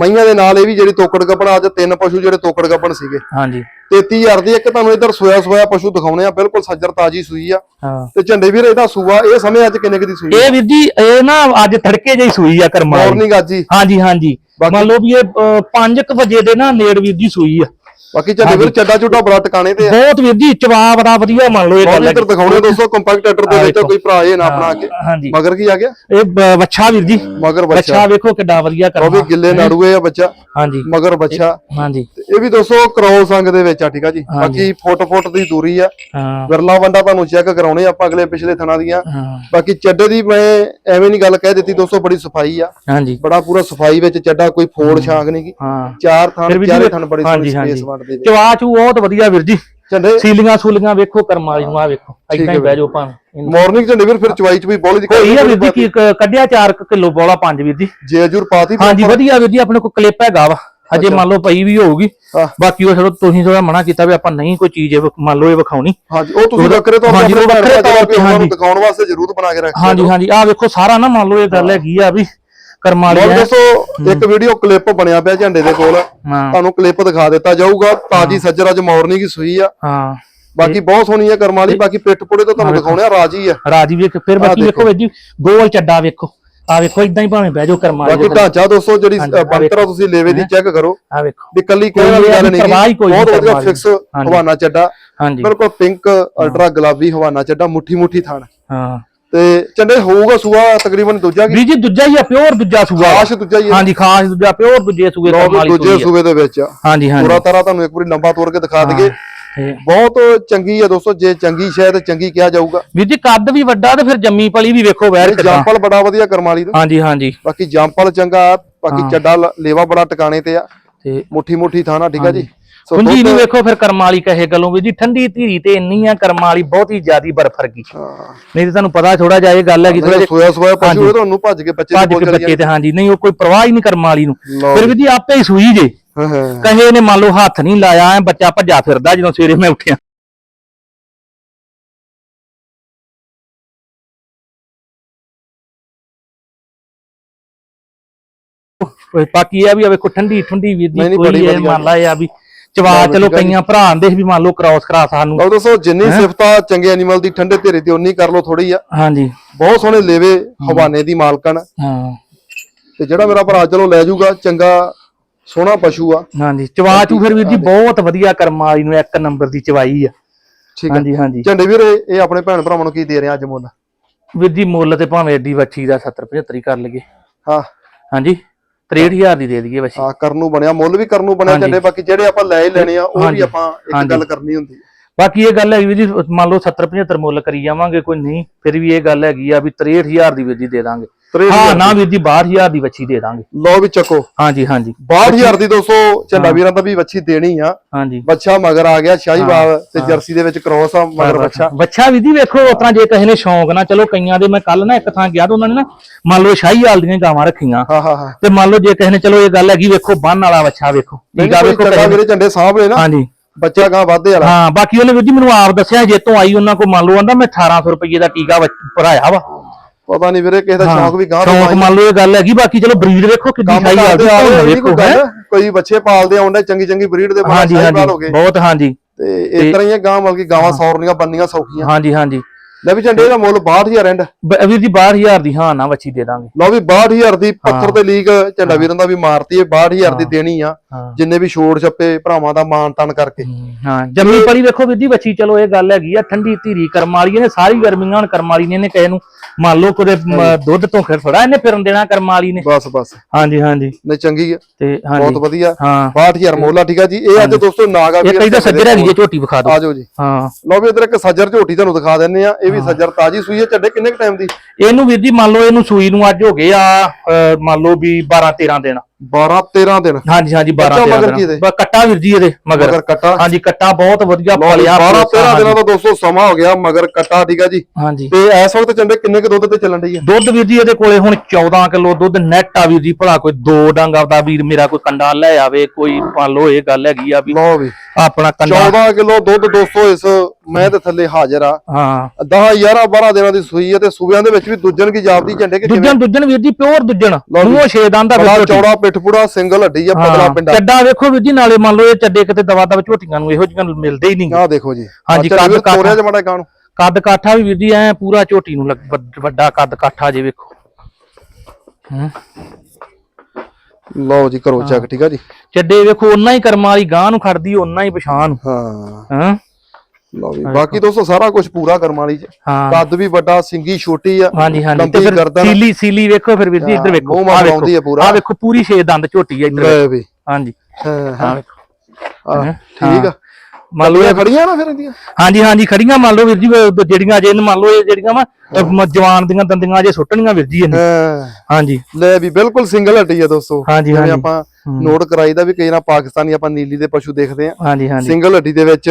ਮਈਆਂ ਦੇ ਨਾਲ ਇਹ ਵੀ ਜਿਹੜੀ ਤੋਕੜ ਗੱਬਣ ਅੱਜ ਤਿੰਨ ਪਸ਼ੂ ਜਿਹੜੇ ਤੋਕੜ ਗੱਬਣ ਸੀਗੇ। ਹਾਂਜੀ। 33000 ਦੀ ਇੱਕ ਤੁਹਾਨੂੰ ਇੱਧਰ ਸੋਇਆ ਸੋਇਆ ਪਸ਼ੂ ਦਿਖਾਉਣੇ ਆ ਬਿਲਕੁਲ ਸੱਜਰ ਤਾਜੀ ਸੂਈ ਆ। ਤੇ ਝੰਡੇ ਵੀਰ ਇਹਦਾ ਸੂਆ ਇਹ ਸਮੇਂ ਅੱਜ ਕਿੰਨੇ ਕੁ ਦੀ ਸੂਈ ਇਹ ਵੀਰ ਜੀ ਇਹ ਨਾ ਅੱਜ ਤੜਕੇ ਜਿਹੀ ਸੂਈ ਆ ਕਰਮਾਲੀ ਮਾਰਨਿੰਗ ਅੱਜ ਹੀ। ਹਾਂਜੀ ਹਾਂਜੀ। ਮੰਨ ਲਓ ਵੀ ਇਹ 5 ਵਜੇ ਦੇ ਨਾ ਨੇੜ ਵੀਰ ਜੀ ਸੂਈ ਆ। ਬਾਕੀ ਝੰਡੇ ਵੀਰ ਚੱਡਾ ਝੁੱਡਾ ਬੜਾ ਟਿਕਾਣੇ ਤੇ ਆ। ਬਹੁਤ ਵੀਰ ਜੀ ਚਵਾ ਬੜਾ ਵਧੀਆ ਮੰਨ ਲਓ ਇਹ ਗੱਲ ਇੱਧਰ ਦਿਖਾਉਣੇ ਦੋਸਤੋ ਕੰਪੈਕਟ ਟਰੈਕਟਰ ਦੇ ਵਿੱਚ। ਕੋਈ ਭਰਾ ਇਹ ਨਾ ਬਣਾ ਕੇ ਹਾਂਜੀ। ਮਗਰ ਕੀ ਆ ਗਿਆ? ਇਹ ਬ- ਵੱਛਾ ਵੀਰ ਜੀ। ਮਗਰ ਬੱਚਾ ਵੇਖੋ ਕਿੱਡਾ ਵਧੀਆ ਉਹ ਵੀ ਗਿੱਲੇ ਨਾੜੂਏ ਆ ਬੱਚਾ। ਹਾਂਜੀ। ਮਗਰ ਬੱਚਾ ਹਾਂਜੀ। ਇਹ ਵੀ ਦੋਸਤੋ ਕਰੋਸ ਅੰਗ ਦੇ ਵਿੱਚ ਆ ਠੀਕ ਆ ਜੀ। ਬਾਕੀ ਫੁੱਟ ਫੁੱਟ ਦੀ ਦੂਰੀ ਆ। ਵਿਰਲਾ ਵੰਡਾ ਤੁਹਾਨੂੰ ਚੈੱਕ ਕਰਾਉਣੇ ਆਪਾਂ ਅਗਲੇ ਪਿਛਲੇ ਥਣਾ ਦੀਆਂ। ਬਾਕੀ ਚੱਡੇ ਦੀ ਮੈਂ ਐਵੇਂ ਨਹੀਂ ਗੱਲ ਕਹਿ ਦਿੱਤੀ ਦੋਸਤੋ ਬੜੀ ਸਫ਼ਾਈ ਆ। ਹਾਂਜੀ। ਬੜਾ ਪੂਰਾ ਸਫ਼ਾਈ ਵਿੱਚ ਚੱਡਾ ਕੋਈ ਫੋੜ ਛਾਂਗ ਨਹੀਂ ਹਾਂ। ਚਾਰ ਵੀ ਚਾਰੇ ਥਣ ਬੜੀ। ਸਪੇਸ ਵੰਡਦੇ ਚਵਾ ਚੂ ਬਹੁਤ ਵਧੀਆ ਵੀਰ ਜੀ। ਝੰਡੇ। ਸੀਲੀਆਂ ਸੂਲੀਆਂ ਵੇਖੋ ਕਰਮਾਲੀ ਨੂੰ ਆ ਵੇਖੋ। ਏਦਾਂ ਹੀ ਬਹਿ ਜਾਓ ਭਾਵੇਂ। ਮਾਰਨਿੰਗ ਝੰਡੇ ਵੀਰ ਫਿਰ ਚਵਾਈ ਚ ਵੀ ਬੋਲੀ ਦੀ ਆ ਵੀਰ ਜੀ ਕੀ ਕੱਢਿਆ 4 ਕਿਲੋ ਬੋਲਾ 5 ਵੀਰ ਜੀ। ਜੇਜੂਰ ਪਾਤੀ ਹਾਂਜੀ ਵਧੀਆ ਵੀਰ ਜੀ ਆਪਣੇ ਕੋਲ ਕਲਿੱਪ ਹੈਗਾ ਵਾ। ਅਜੇ ਮੰਨ ਲਓ ਪਈ ਵੀ ਹੋਊਗੀ। ਬਾਕੀ ਉਹ ਚਲੋ ਤੁਸੀਂ ਥੋੜਾ ਮਨਾ ਕੀਤਾ ਵੀ ਆਪਾਂ ਨਹੀਂ ਕੋਈ ਚੀਜ਼ ਮੰਨ ਲਓ ਇਹ ਵਿਖਾਉਣੀ। ਹਾਂਜੀ ਉਹ ਤੁਸੀਂ ਵੱਖਰੇ ਤੌਰ ਹਾਂਜੀ, ਉਹ ਵੱਖਰੇ ਤੌਰ ਤੇ, ਹਾਂਜੀ। ਦਿਖਾਉਣ ਵਾਸਤੇ ਜ਼ਰੂਰ ਬਣਾ ਕੇ ਰੱਖਿਓ ਹਾਂਜੀ ਹਾਂਜੀ ਆ ਵੇਖੋ ਸਾਰਾ ਨਾ ਮੰਨ ਲਓ ਇਹ ਗੱਲ ਹੈਗੀ ਆ ਵੀ ਕਰਮਾਲੀ ਲਓ ਹੈ। ਦੋਸਤੋ ਇੱਕ ਵੀਡੀਓ ਕਲਿੱਪ ਬਣਿਆ ਪਿਆ ਝੰਡੇ ਦੇ ਕੋਲ। ਤੁਹਾਨੂੰ ਕਲਿੱਪ ਦਿਖਾ ਦਿੱਤਾ ਜਾਊਗਾ ਤਾਜੀ ਸੱਜਰ ਅੱਜ ਮਾਰਨਿੰਗ ਹੀ ਸੂਈ ਆ। ਹਾਂ। ਬਾਕੀ ਬਹੁਤ ਸੋਹਣੀ ਹੈ ਕਰਮ ਵਾਲੀ ਬਾਕੀ ਪਿੱਠ ਪੁੜੇ ਤੋਂ ਤੁਹਾਨੂੰ ਦਿਖਾਉਣੇ ਆ ਰਾਜੀ ਆ। ਰਾਜੀ ਵੇਖ ਫਿਰ ਬਾਕੀ ਵੇਖੋ ਵੀਰ ਜੀ ਗੋਲ ਚੱਡਾ ਵੇਖੋ। ਆ ਵੇਖੋ ਇਦਾਂ ਹੀ ਭਾਵੇਂ ਬਹਿ ਜਾਓ ਕਰਮਾਲੀ ਬਾਕੀ ਢਾਂਚਾ ਦੋਸਤੋ ਜਿਹੜੀ ਬੰਤਰ ਤੁਸੀਂ ਲੇਵੇ ਦੀ ਚੈੱਕ ਕਰੋ। ਆ ਵੇਖੋ। ਵੀ ਕੱਲੀ ਕੋਈ ਗੱਲ ਨਹੀਂ ਬਹੁਤ ਵਧੀਆ ਕਰਮ ਫਿਕਸ। ਹਵਾਨਾ ਚੱਡਾ। ਹਾਂਜੀ। ਬਿਲਕੁਲ ਪਿੰਕ ਅਲਟਰਾ ਗੁਲਾਬੀ ਹਵਾਨਾ ਚੱਡਾ ਮੁੱਠੀ ਮੁੱਠੀ ਥਾਣ। ਹਾਂ। ਤੇ ਚੰਡੇ ਹੋਊਗਾ ਸੂਆ ਤਕਰੀਬਨ ਦੂਜਾ ਕੀ? ਵੀਰ ਜੀ ਦੂਜਾ ਹੀ ਆ ਪਿਓਰ ਦੂਜਾ ਸੂਆ। ਖਾਸ ਦੂਜਾ ਹੀ ਹੈ ਹਾਂਜੀ ਖਾਸ ਦੂਜਾ ਪਿਓਰ ਦੂਜੇ ਸੂਏ ਵੀ ਕਰਮਾਲੀ ਦੂਜੇ। ਸੂਬੇ ਦੇ ਵਿੱਚ ਹਾਂਜੀ ਹਾਂਜੀ। ਪੂਰਾ ਤਾਰਾ ਤੁਹਾਨੂੰ ਇੱਕ ਵਾਰੀ ਲੰਬਾ ਤੋੜ ਕੇ ਦਿਖਾ ਦਈਏ। ਤੇ ਬਹੁਤ ਚੰਗੀ ਆ ਦੋਸਤੋ ਜੇ ਚੰਗੀ ਸ਼ਾਇਦ ਚੰਗੀ ਕਿਹਾ ਜਾਊਗਾ। ਵੀਰ ਜੀ ਕੱਦ ਵੀ ਵੱਡਾ ਤੇ ਫਿਰ ਜੰਮੀ ਪਲੀ ਵੀ ਵੇਖੋ ਵੈਰ ਕਿਦਾਂ। ਜੰਪਲ ਬੜਾ ਵਧੀਆ ਕਰਮਾਲੀ ਦਾ ਹਾਂਜੀ ਹਾਂਜੀ। ਬਾਕੀ ਜੰਪਲ ਚੰਗਾ ਬਾਕੀ ਚੱਡਾ ਲੇਵਾ ਬੜਾ ਟਿਕਾਣੇ ਤੇ ਆ। ਤੇ ਮੁੱਠੀ ਮੁੱਠੀ ਥਾਣਾ ਠੀਕ ਆ ਜੀ? ਦੁੱਧ- ਨੂੰ ਵੇਖੋ ਫਿਰ ਕਰਮ ਵਾਲੀ ਕਹੇ ਗੱਲੋਂ ਵੀ ਜੀ ਠੰਡੀ ਧੀਰੀ ਤੇ ਇੰਨੀ ਆ ਕਰਮ ਵਾਲੀ ਬਹੁਤੀ ਜ਼ਿਆਦੀ ਬਰਫ ਵਰਗੀ ਹਾਂ। ਨਹੀਂ ਤੇ ਤੁਹਾਨੂੰ ਪਤਾ ਥੋੜਾ ਜਿਹਾ ਇਹ ਗੱਲ ਹੈਗੀ ਥੋੜਾ ਜਿਹੜਾ ਸੋਇਆ ਸੋਇਆ ਪਸ਼ੂ ਇਹ ਤੁਹਾਨੂੰ ਭੱਜ ਕੇ ਬੱਚੇ ਦੇ ਕੇ ਚਲੇ ਬੱਚੇ ਤੇ ਹਾਂਜੀ ਨਹੀਂ ਉਹ ਕੋਈ ਪਰਵਾਹ ਹੀ ਨਹੀਂ ਕਰਮ ਵਾਲੀ ਨੂੰ। ਫਿਰ ਵੀ ਜੀ ਆਪੇ ਹੀ ਸੂਈ ਜੇ। ਹਾਂ ਹਾਂ। ਕਹੇ ਨੇ ਮੰਨ ਲਓ ਹੱਥ ਨਹੀਂ ਲਾਇਆ ਐ ਬੱਚਾ ਭੱਜਾ ਫਿਰਦਾ ਜਦੋਂ ਸਵੇਰੇ ਮੈਂ ਉੱਠਿਆ। ਬਾਕੀ ਇਹ ਆ ਵੀ ਆ ਵੇਖੋ ਠੰਡੀ ਠੰਡੀ ਨਹੀਂ, ਦੀ ਕੋਈ ਇਹ ਵਧੀਆ ਮੰਨ ਲਾ ਇਹ ਆ ਵੀ ਚਵਾ ਚਲੋ ਕਈਆਂ ਭਰਾ ਆਂਦੇ ਸੀ ਵੀ ਮੰਨ ਲਓ ਕ੍ਰਾਸ ਕਰਾ ਸਾਨੂੰ। ਲਓ ਦੋਸਤੋ ਜਿੰਨੀ ਸਿਫਤਾਂ ਚੰਗੇ ਐਨੀਮਲ ਦੀ ਠੰਡੇ ਧੀਰੇ ਤੇ ਉਨੀ ਕਰ ਲਓ ਥੋੜੀ ਆ। ਹਾਂਜੀ। ਬਹੁਤ ਸੋਹਣੇ ਲੇਵੇ ਹਵਾਨੇ ਦੀ ਮਾਲਕਣ। ਹਾਂ। ਤੇ ਜਿਹੜਾ ਮੇਰਾ ਭਰਾ ਚਲੋ ਲੈ ਜਾਊਗਾ ਚੰਗਾ ਸੋਹਣਾ ਪਸ਼ੂ ਆ। ਹਾਂਜੀ। ਚਵਾ ਚੂ ਫਿਰ ਵੀਰ ਜੀ ਬਹੁਤ ਵਧੀਆ ਕਰਮਾਂ ਵਾਲੀ ਨੂੰ ਇੱਕ ਨੰਬਰ ਦੀ ਚਵਾਈ ਆ। ਠੀਕ ਹਾਂਜੀ ਹਾਂਜੀ। ਝੰਡੇ ਵੀਰ ਇਹ ਆਪਣੇ ਭੈਣ ਭਰਾਵਾਂ ਨੂੰ ਕੀ ਦੇ ਰਹੇ ਅੱਜ ਮੁੱਲ? ਵੀਰ ਜੀ ਮੁੱਲ ਤੇ ਭਾਵੇਂ ਏਡੀ ਵੱਛੀ ਦਾ 70 75 ਹੀ ਕਰ ਲਈਏ। ਹਾਂ। ਹਾਂਜੀ। 63000 ਦੀ ਦੇ ਦਈਏ ਵੱਛੀ ਹਾਂ ਕਰਨ ਨੂੰ ਬਣਿਆ ਮੁੱਲ ਵੀ ਕਰਨ ਨੂੰ ਬਣਿਆ। ਝੰਡੇ ਬਾਕੀ ਜਿਹੜੇ ਆਪਾਂ ਲੈ ਹੀ ਲੈਣੇ ਆ ਉਹ ਵੀ। ਆਪਾਂ ਇੱਕ। ਗੱਲ ਕਰਨੀ ਹੁੰਦੀ। ਬਾਕੀ ਇਹ ਗੱਲ ਹੈਗੀ ਵੀਰ ਜੀ ਮੰਨ ਲਓ 70 75 ਮੁੱਲ ਕਰੀ ਜਾਵਾਂਗੇ ਕੋਈ ਨਹੀਂ ਫਿਰ ਵੀ ਇਹ ਗੱਲ ਹੈਗੀ ਆ ਵੀ 63000 ਦੀ ਵੀਰ ਜੀ ਦੇ ਦਾਂਗੇ 63 ਹਾਂ ਨਾ ਵੀਰ ਜੀ 62000 ਦੀ ਵੱਛੀ ਦੇ ਦਾਂਗੇ। ਲਓ ਵੀ ਚੱਕੋ। ਹਾਂਜੀ ਹਾਂਜੀ। 62000 ਦੀ ਦੋਸਤੋ ਝੰਡਾ ਵੀਰਾਂ ਦਾ ਵੀ ਵੱਛੀ ਦੇਣੀ ਆ। ਹਾਂਜੀ। ਬੱਚਾ ਮਗਰ ਆ ਗਿਆ ਸ਼ਾਹੀਵਾਲ ਤੇ ਜਰਸੀ ਦੇ ਵਿੱਚ ਕ੍ਰੋਸ ਆ ਮਗਰ ਬੱਚਾ ਬੱਚਾ ਵੀ ਦੀ ਵੇਖੋ ਉਤਰਾ ਜੇ ਕਿਸੇ ਨੇ ਸ਼ੌਂਕ ਨਾ ਚਲੋ ਕਈਆਂ ਦੇ ਮੈਂ ਕੱਲ ਨਾ ਇੱਕ ਥਾਂ ਗਿਆ ਤਾਂ ਉਹਨਾਂ ਨੇ ਨਾ ਮੰਨ ਲਓ ਸ਼ਾਹੀ ਹਾਲ ਦੀਆਂ ਗਾਵਾਂ ਰੱਖੀਆਂ। ਹਾਂ ਹਾਂ ਹਾਂ। ਤੇ ਮੰਨ ਲਓ ਜੇ ਕਿਸੇ ਨੇ ਚਲੋ ਇਹ ਗੱਲ ਹੈਗੀ ਵੇਖੋ ਬੰਨ ਵਾਲਾ ਬੱਚਾ ਵੇਖੋ। ਵੇਖੋ ਚੰਗਾ ਕਿਸੇ ਨੇ- ਵੀਰੇ ਝੰਡੇ ਸਾਹਮਣੇ ਨਾ। ਹਾਂਜੀ। ਬੱਚਾ ਗਾਂ ਵਾਧੇ ਵਾਲਾ। ਹਾਂ ਬਾਕੀ ਉਹਨੇ ਵੀਰ ਜੀ ਮੈਨੂੰ ਆਪ ਦੱਸਿਆ ਜੇ ਤੋਂ ਆਈ ਉਹਨਾਂ ਕੋ ਮੰਨ ਲਓ ਆਂਦਾ ਮੈਂ 1800 ਰੁਪਏ ਦਾ ਟੀਕਾ ਭਰਾਇਆ ਵਾ। ਪਤਾ ਨਹੀਂ ਵੀਰੇ ਕਿਸੇ ਦਾ ਸ਼ੌਂਕ ਵੀ ਗਾਂ ਸ਼ੌਂਕ ਮੰਨ ਲਓ ਇਹ ਗੱਲ ਹੈਗੀ ਬਾਕੀ ਚਲੋ ਬਰੀਡ ਵੇਖੋ ਕਿੰਨੀ ਕੰਮ ਕਰਦੇ ਦੀ ਆ ਰਹੇ ਧੌਣ ਨਹੀਂ ਵੇਖੋ ਕੋਈ ਹੈ। ਗੱਲ ਕੋਈ ਬੱਚੇ ਪਾਲਦੇ ਆਉਂਦੇ ਚੰਗੀ ਚੰਗੀ ਬਰੀਡ ਦੇ ਬੜਾ ਹਾਂਜੀ ਸ਼ਾਹੀਵਾਲ ਹੋ ਹਾਂਜੀ ਗਏ। ਬਹੁਤ ਹਾਂਜੀ। ਤੇ ਇਸ ਤਰ੍ਹਾਂ ਹੀ ਇਹ ਗਾਂ ਮਤਲਬ ਕਿ ਗਾਵਾਂ ਸੌਰਨੀਆਂ ਬੰਨੀਆਂ ਸੌਖੀਆਂ। ਹਾਂਜੀ ਹਾਂਜੀ। ਲੈ ਵੀ ਝੰਡੇ ਦਾ ਮੁੱਲ 62000 ਐਂਡ ਬ- ਵੀਰ ਜੀ 12000 ਦੀ ਹਾਂ ਨਾ ਵੱਛੀ ਦੇ ਦਾਂਗੇ। ਲਓ ਵੀ 62000 ਦੀ ਪੱਥਰ ਤੇ ਲੀਕ ਝੰਡਾ ਵੀਰਾਂ ਦਾ ਵੀ ਮਾਰਤੀ ਹੈ 62000 ਦੀ ਦੇਣੀ ਆ ਹਾਂ। ਜਿੰਨੇ ਵੀ ਛੋੜ ਛੱਪੇ ਭਰਾਵਾਂ ਦਾ ਮਾਨ ਤਨ ਕਰਕੇ। ਹਾਂ ਜੰਮੀ ਪਰੀ ਵੇਖੋ ਵੀਰ ਜੀ ਵੱਛੀ ਚਲੋ ਇਹ ਗੱਲ ਹੈਗੀ ਆ ਠੰਡੀ ਧੀਰੀ ਕਰਮ ਵਾਲੀ ਨੇ ਸਾਰੀ ਗਰਮੀਆਂ ਹੁਣ ਕਰਮ ਵਾਲੀ ਨੇ ਇਹਨੇ ਕਿਸੇ ਨੂੰ ਮੰਨ ਲਓ ਕੋਈ ਦੁੱਧ ਤੋਂ ਫਿਰ ਥੋੜਾ ਇਹਨੇ ਫਿਰਨ ਦੇਣਾ ਕਰਮ ਵਾਲੀ ਨੇ। ਬਸ ਬਸ। ਹਾਂਜੀ ਹਾਂਜੀ। ਨੇ ਚੰਗੀ ਆ। ਤੇ ਬਹੁਤ ਹਾਂਜੀ ਵਧੀਆ। ਹਾਂ। 62000 ਮੁੱਲ ਠੀਕ ਆ ਜੀ। ਇਹ ਅੱਜ ਦੋਸਤੋ ਨਾਗਾ ਇੱਕ ਇਹਦਾ ਸੱਜਰ ਹੈਗੀ ਜੇ ਝੋਟੀ ਵਿਖਾ ਦਿਓ। ਆ ਜਾਓ ਜੀ। ਹਾਂ। ਲਓ ਵੀ ਇਧਰ ਇੱਕ ਸੱਜਰ ਝੋਟੀ ਤੁਹਾਨੂੰ ਦਿਖਾ ਦਿੰਨੇ ਆ। ਇਹ ਵੀ ਸੱਜਰ ਤਾਜੀ ਸੂਈ ਹੈ ਝੰਡੇ ਕਿੰਨੇ ਕ ਟਾਈਮ ਦੀ? ਇਹਨੂੰ ਵੀਰ ਜੀ ਮੰਨ ਲਓ ਇਹਨੂੰ ਸੂਈ ਨੂੰ ਅੱਜ ਹੋ ਗਏ ਆ ਮੰਨ ਲਓ ਵੀ 12 13 ਦਿਨ। 12 13 ਦਿਨ। ਹਾਂਜੀ ਹਾਂਜੀ 12 ਬੱਚਾ 13 ਮਗਰ ਕੀ ਦਿਨ? ਬਸ ਕੱਟਾ ਵੀਰ ਜੀ ਇਹਦੇ ਮਗਰ। ਕੱਟਾ। ਹਾਂਜੀ ਕੱਟਾ ਬਹੁਤ ਵਧੀਆ ਪਲਿਆ 12 13 ਹਾਂਜੀ, ਦਿਨਾਂ ਦਾ ਦੋਸਤੋ ਸਮਾਂ ਹੋ ਗਿਆ ਮਗਰ ਕੱਟਾ ਠੀਕ ਆ ਜੀ। ਹਾਂਜੀ। ਤੇ ਇਸ ਵਕਤ ਝੰਡੇ ਕਿੰਨੇ ਕ ਦੁੱਧ ਤੇ ਚੱਲਣ ਡਈ ਆ? ਦੁੱਧ ਵੀਰ ਜੀ ਇਹਦੇ ਕੋਲੇ ਹੁਣ 14 ਕਿਲੋ ਦੁੱਧ ਨੈਟ ਆ ਵੀਰ ਜੀ ਭਲਾ ਕੋਈ ਦੋ ਡੰਗ ਆਪਦਾ ਵੀਰ ਮੇਰਾ ਕੋਈ ਕੰਡਾ ਲੈ ਆਵੇ ਕੋਈ ਲਓ ਇਹ ਗੱਲ ਹੈਗੀ ਆ ਵੀ ਲਓ ਵੀ। ਆਪਣਾ ਕੰਡਾ 14 ਕਿਲੋ ਦੁੱਧ ਦੋਸਤੋ ਇਸ ਮੈਂ ਦੇ ਥੱਲੇ ਹਾਜ਼ਰ ਆ। ਹਾਂ। 10 11 12 ਦਿਨਾਂ ਦੀ ਸੂਈ ਹੈ ਤੇ ਸੂਬਿਆਂ ਦੇ ਵਿੱਚ ਵੀ ਦੁੱਜਣ ਕੀ ਜਾਪਦੀ ਝੰਡੇ ਕਿ ਦੁੱਜਣ ਦੁੱਜਣ ਵੀਰ ਜੀ ਪਿਓਰ ਦੁੱਜਣ। ਮੂੰਹੋਂ ਛੇ ਦੰਦ ਦਾ ਚੌੜਾ ਪਿੱਠਪੂੜਾ ਸਿੰਗਲ ਹੱਡੀ ਆ ਪਤਲਾ ਪਿੰਡਾ। ਚੱਡਾ ਵੇਖੋ ਵੀਰ ਜੀ ਨਾਲੇ ਮੰਨ ਲਓ ਇਹ ਚੱਡੇ ਕਿਤੇ ਦਵਾ ਦਵਾ ਝੋਟੀਆਂ ਨੂੰ ਇਹੋ ਜਿਹੀਆਂ ਮਿਲਦੇ ਹੀ ਨਹੀਂ। ਆਹ ਦੇਖੋ ਜੀ। ਹਾਂਜੀ, ਕੱਦ ਕਾਠਾ। ਤੋਰਿਆ ਚ ਮਾੜਾ ਗਾਂ ਨੂੰ। ਕੱਦ ਕਾਠਾ ਵੀ ਵੀਰ ਜੀ ਐ ਪੂਰਾ ਝੋਟੀ ਨੂੰ ਵੱਡ- ਕੱਦ ਕਾਠਾ ਜੇ ਵੇਖੋ। ਹੂੰ। ਲਓ ਜੀ ਕਰੋ ਚੈੱਕ ਠੀਕ ਆ ਜੀ। ਚੱਡੇ ਵੇਖੋ ਓਨਾ ਹੀ ਕਰਮਾਂ ਵਾਲੀ ਗਾਂ ਨੂੰ ਖੜਦੀ ਓਨਾ ਹੀ ਪਛਾਣ ਹਾਂ। ਹਾਂ। ਲਓ ਵੀ ਬਾਕੀ ਦੋਸਤੋ ਸਾਰਾ ਕੁਝ ਪੂਰਾ ਕਰਮ ਵਾਲੀ ਚ। ਹਾਂ। ਕੱਦ ਵੀ ਵੱਡਾ ਸਿੰਗੀ ਛੋਟੀ ਆ। ਹਾਂਜੀ ਹਾਂਜੀ। ਤੇ ਫਿਰ। ਸੀਲੀ ਸੀਲੀ ਵੇਖੋ ਫਿਰ ਵੀਰ ਜੀ ਇੱਧਰ ਵੇਖੋ। ਹੈ ਵੇਖੋ। ਆ ਵੇਖੋ ਪੂਰੀ ਛੇ ਦੰਦ ਝੋਟੀ ਹੈ ਇੱਧਰ। ਹਾਂਜੀ। ਹਾਂ ਆ ਠੀਕ ਆ। ਮੰਨ ਲਓ ਇਹ ਖੜੀਆਂ ਨਾ ਫਿਰ ਇਹਦੀਆਂ? ਹਾਂਜੀ ਹਾਂਜੀ ਖੜੀਆਂ। ਮੰਨ ਲਓ ਵੀਰ ਜੀ ਜਿਹੜੀਆਂ ਅਜੇ ਮੰਨ ਲਓ ਇਹ ਜਿਹੜੀਆਂ ਵਾ ਜਵਾਨ ਦੀਆਂ ਦੰਦੀਆਂ ਅਜੇ ਸੁੱਟਣੀਆਂ ਵੀਰ ਜੀ ਇਹਨੇ। ਹਾਂਜੀ। ਲੈ ਵੀ ਬਿਲਕੁਲ ਸਿੰਗਲ ਹੱਡੀ ਆ ਦੋਸਤੋ। ਹਾਂਜੀ, ਹਾਂਜੀ। ਆਪਾਂ ਨੋਟ ਕਰਾਈਦਾ ਵੀ ਕਈ ਨਾ ਪਾਕਿਸਤਾਨੀ ਆਪਾਂ ਨੀਲੀ ਦੇ ਪਸ਼ੂ ਦੇਖਦੇ ਆ ਹਾਂਜੀ ਹਾਂਜੀ। ਸਿੰਗਲ ਹੱਡੀ ਦੇ ਵਿੱਚ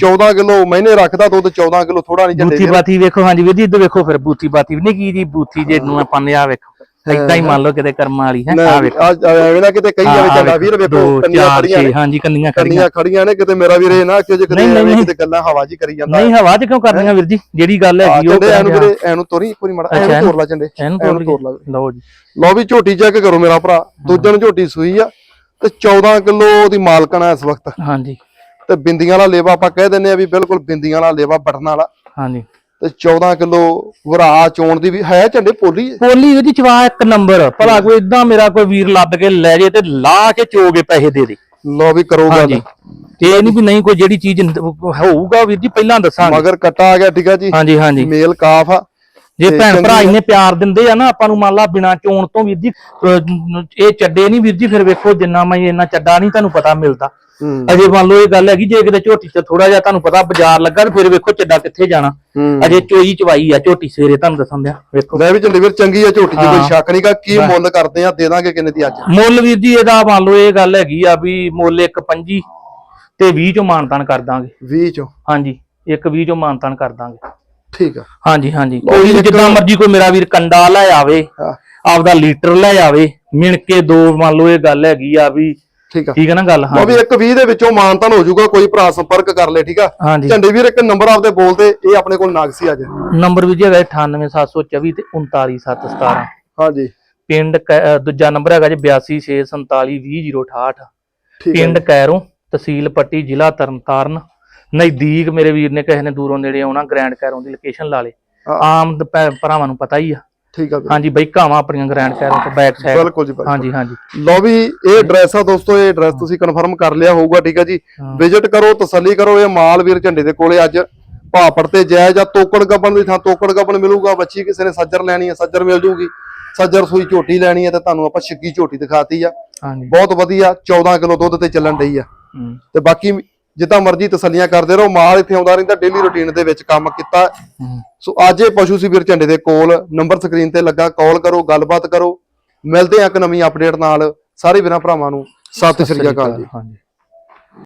14 ਕਿਲੋ ਮਹੀਨੇ ਰੱਖਦਾ ਦੁੱਧ 14 ਕਿਲੋ ਥੋੜਾ ਨਹੀਂ ਝੰਡੇ ਬੂਥੀ ਬਾਤੀ ਵੇਖੋ ਹਾਂਜੀ ਵੀਰ ਜੀ ਇੱਧਰ ਵੇਖੋ ਫਿਰ ਬੂਥੀ ਬਾਤੀ ਵੀ ਨਹੀਂ ਕੀ ਜੀ ਬੂਥੀ ਜੇ ਨੂੰ ਆਪਾਂ ਨੇ ਆ ਵੇਖੋ। ਏਦਾਂ ਹੀ ਮੰਨ ਲਓ ਕਿਤੇ ਕਰਮਾਂ ਵਾਲੀ ਹੈ ਆ ਵੇਖੋ। ਆ ਐਵੇਂ ਨਾ ਕਿਤੇ ਕਈ ਜਾਵੇ ਝੰਡਾ ਵੀਰ ਵੇਖੋ ਕੰਨੀਆਂ ਖੜੀਆਂ ਨੇ। ਹਾਂਜੀ ਕੰਨੀਆਂ ਖੜੀਆਂ। ਕੰਨੀਆਂ ਖੜੀਆਂ ਨੇ ਕਿਤੇ ਮੇਰਾ ਵੀਰ ਇਹ ਨਾ ਕਿ ਜੇ ਕਿਤੇ ਐਵੇਂ ਗੱਲਾਂ ਹਵਾ ਜੀ ਕਰੀ ਜਾਂਦਾ। ਨਹੀਂ ਹਵਾ 'ਚ ਕਿਉਂ ਕਰਨੀਆਂ ਵੀਰ ਜੀ? ਜਿਹੜੀ ਗੱਲ ਹੈਗੀ ਉਹ ਐਨੂੰ। ਵੀਰੇ ਐਨੂੰ ਤੋਰੀ ਇੱਕ ਵਾਰੀ ਮਾੜਾ ਐਨੂੰ ਇਹਨੂੰ- ਤੋਰ ਲਾ ਇਹਨੂੰ ਤੋੜ ਤੋਰ ਲਾ। ਲਓ ਜੀ। ਲਓ ਵੀ ਝੋਟੀ ਚੈੱਕ ਕਰੋ ਮੇਰਾ ਭਰਾ ਦੂਜਣ ਝੋਟੀ ਸੂਈ ਆ ਤੇ 14 ਕਿਲੋ ਦੀ ਮਾਲਕਣ ਆ ਇਸ ਵਕਤ। ਹਾਂਜੀ। ਤੇ ਬਿੰਦੀਆਂ ਵਾਲਾ ਲੇਵਾ ਆਪਾਂ ਕਹਿ ਦਿੰਨੇ ਆ ਵੀ ਬਿਲਕੁਲ ਬਿੰਦੀਆਂ ਵਾਲਾ ਲੇਵਾ ਬਟਨ ਵਾਲਾ। ਹਾਂਜੀ। ਤੇ 14 ਕਿਲੋ ਵਰਾ ਚੋਣ ਦੀ ਵੀ ਹੈ ਝੰਡੇ ਪੋਲੀ ਪੋਲੀ ਉਹਦੀ ਚਵਾ ਇੱਕ ਨੰਬਰ। ਭਲਾ ਕੋਈ ਇਦਾਂ ਮੇਰਾ ਕੋਈ ਵੀਰ ਲੱਦ ਕੇ ਲੈ ਜੇ ਤੇ ਲਾ ਕੇ ਚੋਗੇ ਪੈਸੇ ਦੇ ਦੇ। ਲਓ ਵੀ ਕਰੋ ਗੱਲ। ਤੇ ਇਹ ਨਹੀਂ ਵੀ ਨਹੀਂ ਕੋਈ ਜਿਹੜੀ ਚੀਜ਼ ਹੋਊਗਾ ਵੀਰ ਜੀ ਪਹਿਲਾਂ ਦੱਸਾਂਗੇ। ਮਗਰ ਕੱਟਾ ਆ ਗਿਆ ਠੀਕ ਆ ਜੀ? ਹਾਂਜੀ ਹਾਂਜੀ। ਮੇਲ ਕਾਫ ਆ। ਜੇ ਭੈਣ ਭਰਾ ਇੰਨੇ ਪਿਆਰ ਦਿੰਦੇ ਆ ਨਾ ਆਪਾਂ ਨੂੰ ਮੰਨ ਲਾ ਬਿਨਾ ਚੋਣ ਤੋਂ ਵੀਰ ਜੀ ਇਹ ਚੱਡੇ ਨਹੀਂ ਵੀਰ ਜੀ ਫਿਰ ਵੇਖੋ ਜਿੰਨਾ ਮੈਂ ਇੰਨਾ ਚੱਡਾ ਨਹੀਂ ਤੁਹਾਨੂੰ ਪਤਾ ਮਿਲਦਾ। ਅਜੇ ਮੰਨ ਲਓ ਇਹ ਗੱਲ ਹੈਗੀ ਜੇ ਕਿਤੇ ਝੋਟੀ ਤੇ ਥੋੜਾ ਜਿਹਾ ਤੁਹਾਨੂੰ ਪਤਾ ਬਾਜ਼ਾਰ ਲੱਗਾ ਤੇ ਫਿਰ ਵੇਖੋ ਚੱਡਾ ਕਿੱਥੇ ਜਾਣਾ। ਅਜੇ ਚੋਈ ਚਵਾਈ ਆ ਝੋਟੀ ਸਵੇਰੇ ਤੁਹਾਨੂੰ ਦੱਸਣ ਦਿਆ ਵੇਖੋ। ਲੈ ਵੀ ਵੀਰ ਚੰਗੀ ਆ ਝੋਟੀ 'ਚ ਕੋਈ। ਸ਼ੱਕ ਨਹੀਂਗਾ ਕੀ ਮੁੱਲ ਕਰਦੇ ਆ ਦੇ ਦਾਂਗੇ ਕਿੰਨੇ ਦੀ ਅੱਜ। ਮੁੱਲ ਵੀਰ ਜੀ ਇਹਦਾ ਮੰਨ ਲਓ ਇਹ ਗੱਲ ਹੈਗੀ ਆ ਵੀ ਮੁੱਲ ਇੱਕ ਪੰਜੀ ਤੇ 20 ਚੋਂ ਮਾਨਤਾਨ ਕਰ ਦਾਂਗੇ। 20 ਚੋਂ। ਹਾਂਜੀ ਇੱਕ 20 ਚੋਂ ਮਾਨਤਾਨ ਕਰ ਦਾਂਗੇ। ਠੀਕ ਆ। ਹਾਂਜੀ ਹਾਂਜੀ। ਕੋਈ ਜਿੱਦਾਂ ਮਰਜ਼ੀ ਕੋਈ ਮੇਰਾ ਵੀਰ ਕੰਡਾ ਲੈ ਆਵੇ ਆਪਦਾ ਲੀਟਰ ਲੈ ਆਵੇ ਮਿਣ ਕੇ ਦੋ ਮੰਨ ਲਓ ਇਹ ਗੱਲ ਹੈਗੀ ਆ ਵੀ ਠੀਕ ਆ। ਠੀਕ ਹੈ ਨਾ ਗੱਲ ਉਹ ਹਾਂ ਵੀ ਇੱਕ 20 ਦੇ ਵਿੱਚੋਂ ਮਾਨਤਨ ਹੋ ਜਾਊਗਾ ਕੋਈ ਭਰਾ ਸੰਪਰਕ ਕਰ ਲੈ ਠੀਕ ਆ। ਝੰਡੇ ਵੀਰ ਇੱਕ ਨੰਬਰ ਆਪਦੇ ਬੋਲਦੇ ਇਹ ਆਪਣੇ ਕੋਲ ਨਾਗਸੀ ਅੱਜ। ਨੰਬਰ ਵੀ ਜੀ ਹੈਗਾ 98724 ਤੇ 39717 ਹਾਂਜੀ। ਪਿੰਡ ਦੂਜਾ ਨੰਬਰ ਹੈਗਾ ਜੀ 8267420068 ਠੀਕ ਹੈ ਪਿੰਡ ਕੈਰੋਂ ਤਹਿਸੀਲ ਪੱਟੀ ਜ਼ਿਲ੍ਹਾ ਤਰਨਤਾਰਨ। ਨਜ਼ਦੀਕ ਮੇਰੇ ਵੀਰ ਨੇ ਕਿਸੇ ਨੇ ਦੂਰੋਂ ਨੇੜੇ ਆਉਣਾ ਗ੍ਰੈਂਡ ਕੈਰੋਂ ਦੀ ਲੋਕੇਸ਼ਨ ਲਾ ਲੇ। ਆਮ ਭਰਾਵਾਂ ਨੂੰ ਪਤਾ ਹੀ ਆ। ਠੀਕ ਆ ਵੀਰ। ਹਾਂਜੀ ਬਈ ਘਾਵਾਂ ਆਪਣੀਆਂ ਗ੍ਰੈਂਡ ਕੈਰੋਂ ਤੋਂ ਬੈਕ ਸਾਈਡ ਬਿਲਕੁਲ ਜੀ ਬਿਲਕੁਲ। ਹਾਂਜੀ ਹਾਂਜੀ। ਲਓ ਵੀ ਇਹ ਐਡਰੈਸ ਆ ਦੋਸਤੋ ਇਹ ਐਡਰੈਸ ਤੁਸੀਂ ਕਨਫਰਮ ਕਰ ਲਿਆ ਹੋਊਗਾ ਠੀਕ ਆ ਜੀ। ਵਿਜ਼ਿਟ ਕਰੋ ਤਸੱਲੀ ਕਰੋ ਇਹ ਮਾਲ ਵੀਰ ਝੰਡੇ ਦੇ ਕੋਲੇ ਅੱਜ। ਭਾਪੜ ਤੇ ਜਾਇਜ਼ ਆ ਤੋਕੜ ਗੱਬਣ ਦੀ ਥਾਂ ਤੋਕੜ ਗੱਬਣ ਮਿਲੂਗਾ ਬੱਚੀ ਕਿਸੇ ਨੇ ਸੱਜਰ ਲੈਣੀ ਹੈ ਸੱਜਰ ਮਿਲ ਜੂਗੀ। ਸੱਜਰ ਸੂਈ ਝੋਟੀ ਲੈਣੀ ਹੈ ਤੇ ਤੁਹਾਨੂੰ ਆਪਾਂ ਛਿੱਕੀ ਝੋਟੀ ਦਿਖਾਤੀ ਆ। ਹਾਂਜੀ। ਬਹੁਤ ਵਧੀਆ 14 ਕਿਲੋ ਦੁੱਧ ਤੇ ਚੱਲਣ ਡਈ ਆ। ਤੇ ਬਾਕੀ ਜਿੱਦਾਂ ਮਰਜ਼ੀ ਤਸੱਲੀਆਂ ਕਰਦੇ ਰਹੋ ਮਾਲ ਇੱਥੇ ਆਉਂਦਾ ਰਹਿੰਦਾ ਡੇਲੀ ਰੁਟੀਨ ਦੇ ਵਿੱਚ ਕੰਮ ਕੀਤਾ। ਸੋ ਅੱਜ ਇਹ ਪਸ਼ੂ ਸੀ ਵੀਰ ਝੰਡੇ ਦੇ ਕੋਲ ਨੰਬਰ ਸਕਰੀਨ ਤੇ ਲੱਗਾ ਕਾਲ ਕਰੋ ਗੱਲਬਾਤ ਕਰੋ। ਮਿਲਦੇ ਆ ਇੱਕ ਨਵੀਂ ਅਪਡੇਟ ਨਾਲ। ਸਾਰੇ ਵੀਰਾਂ ਭਰਾਵਾਂ ਨੂੰ ਸਤਿ ਸ਼੍ਰੀ ਅਕਾਲ ਜੀ।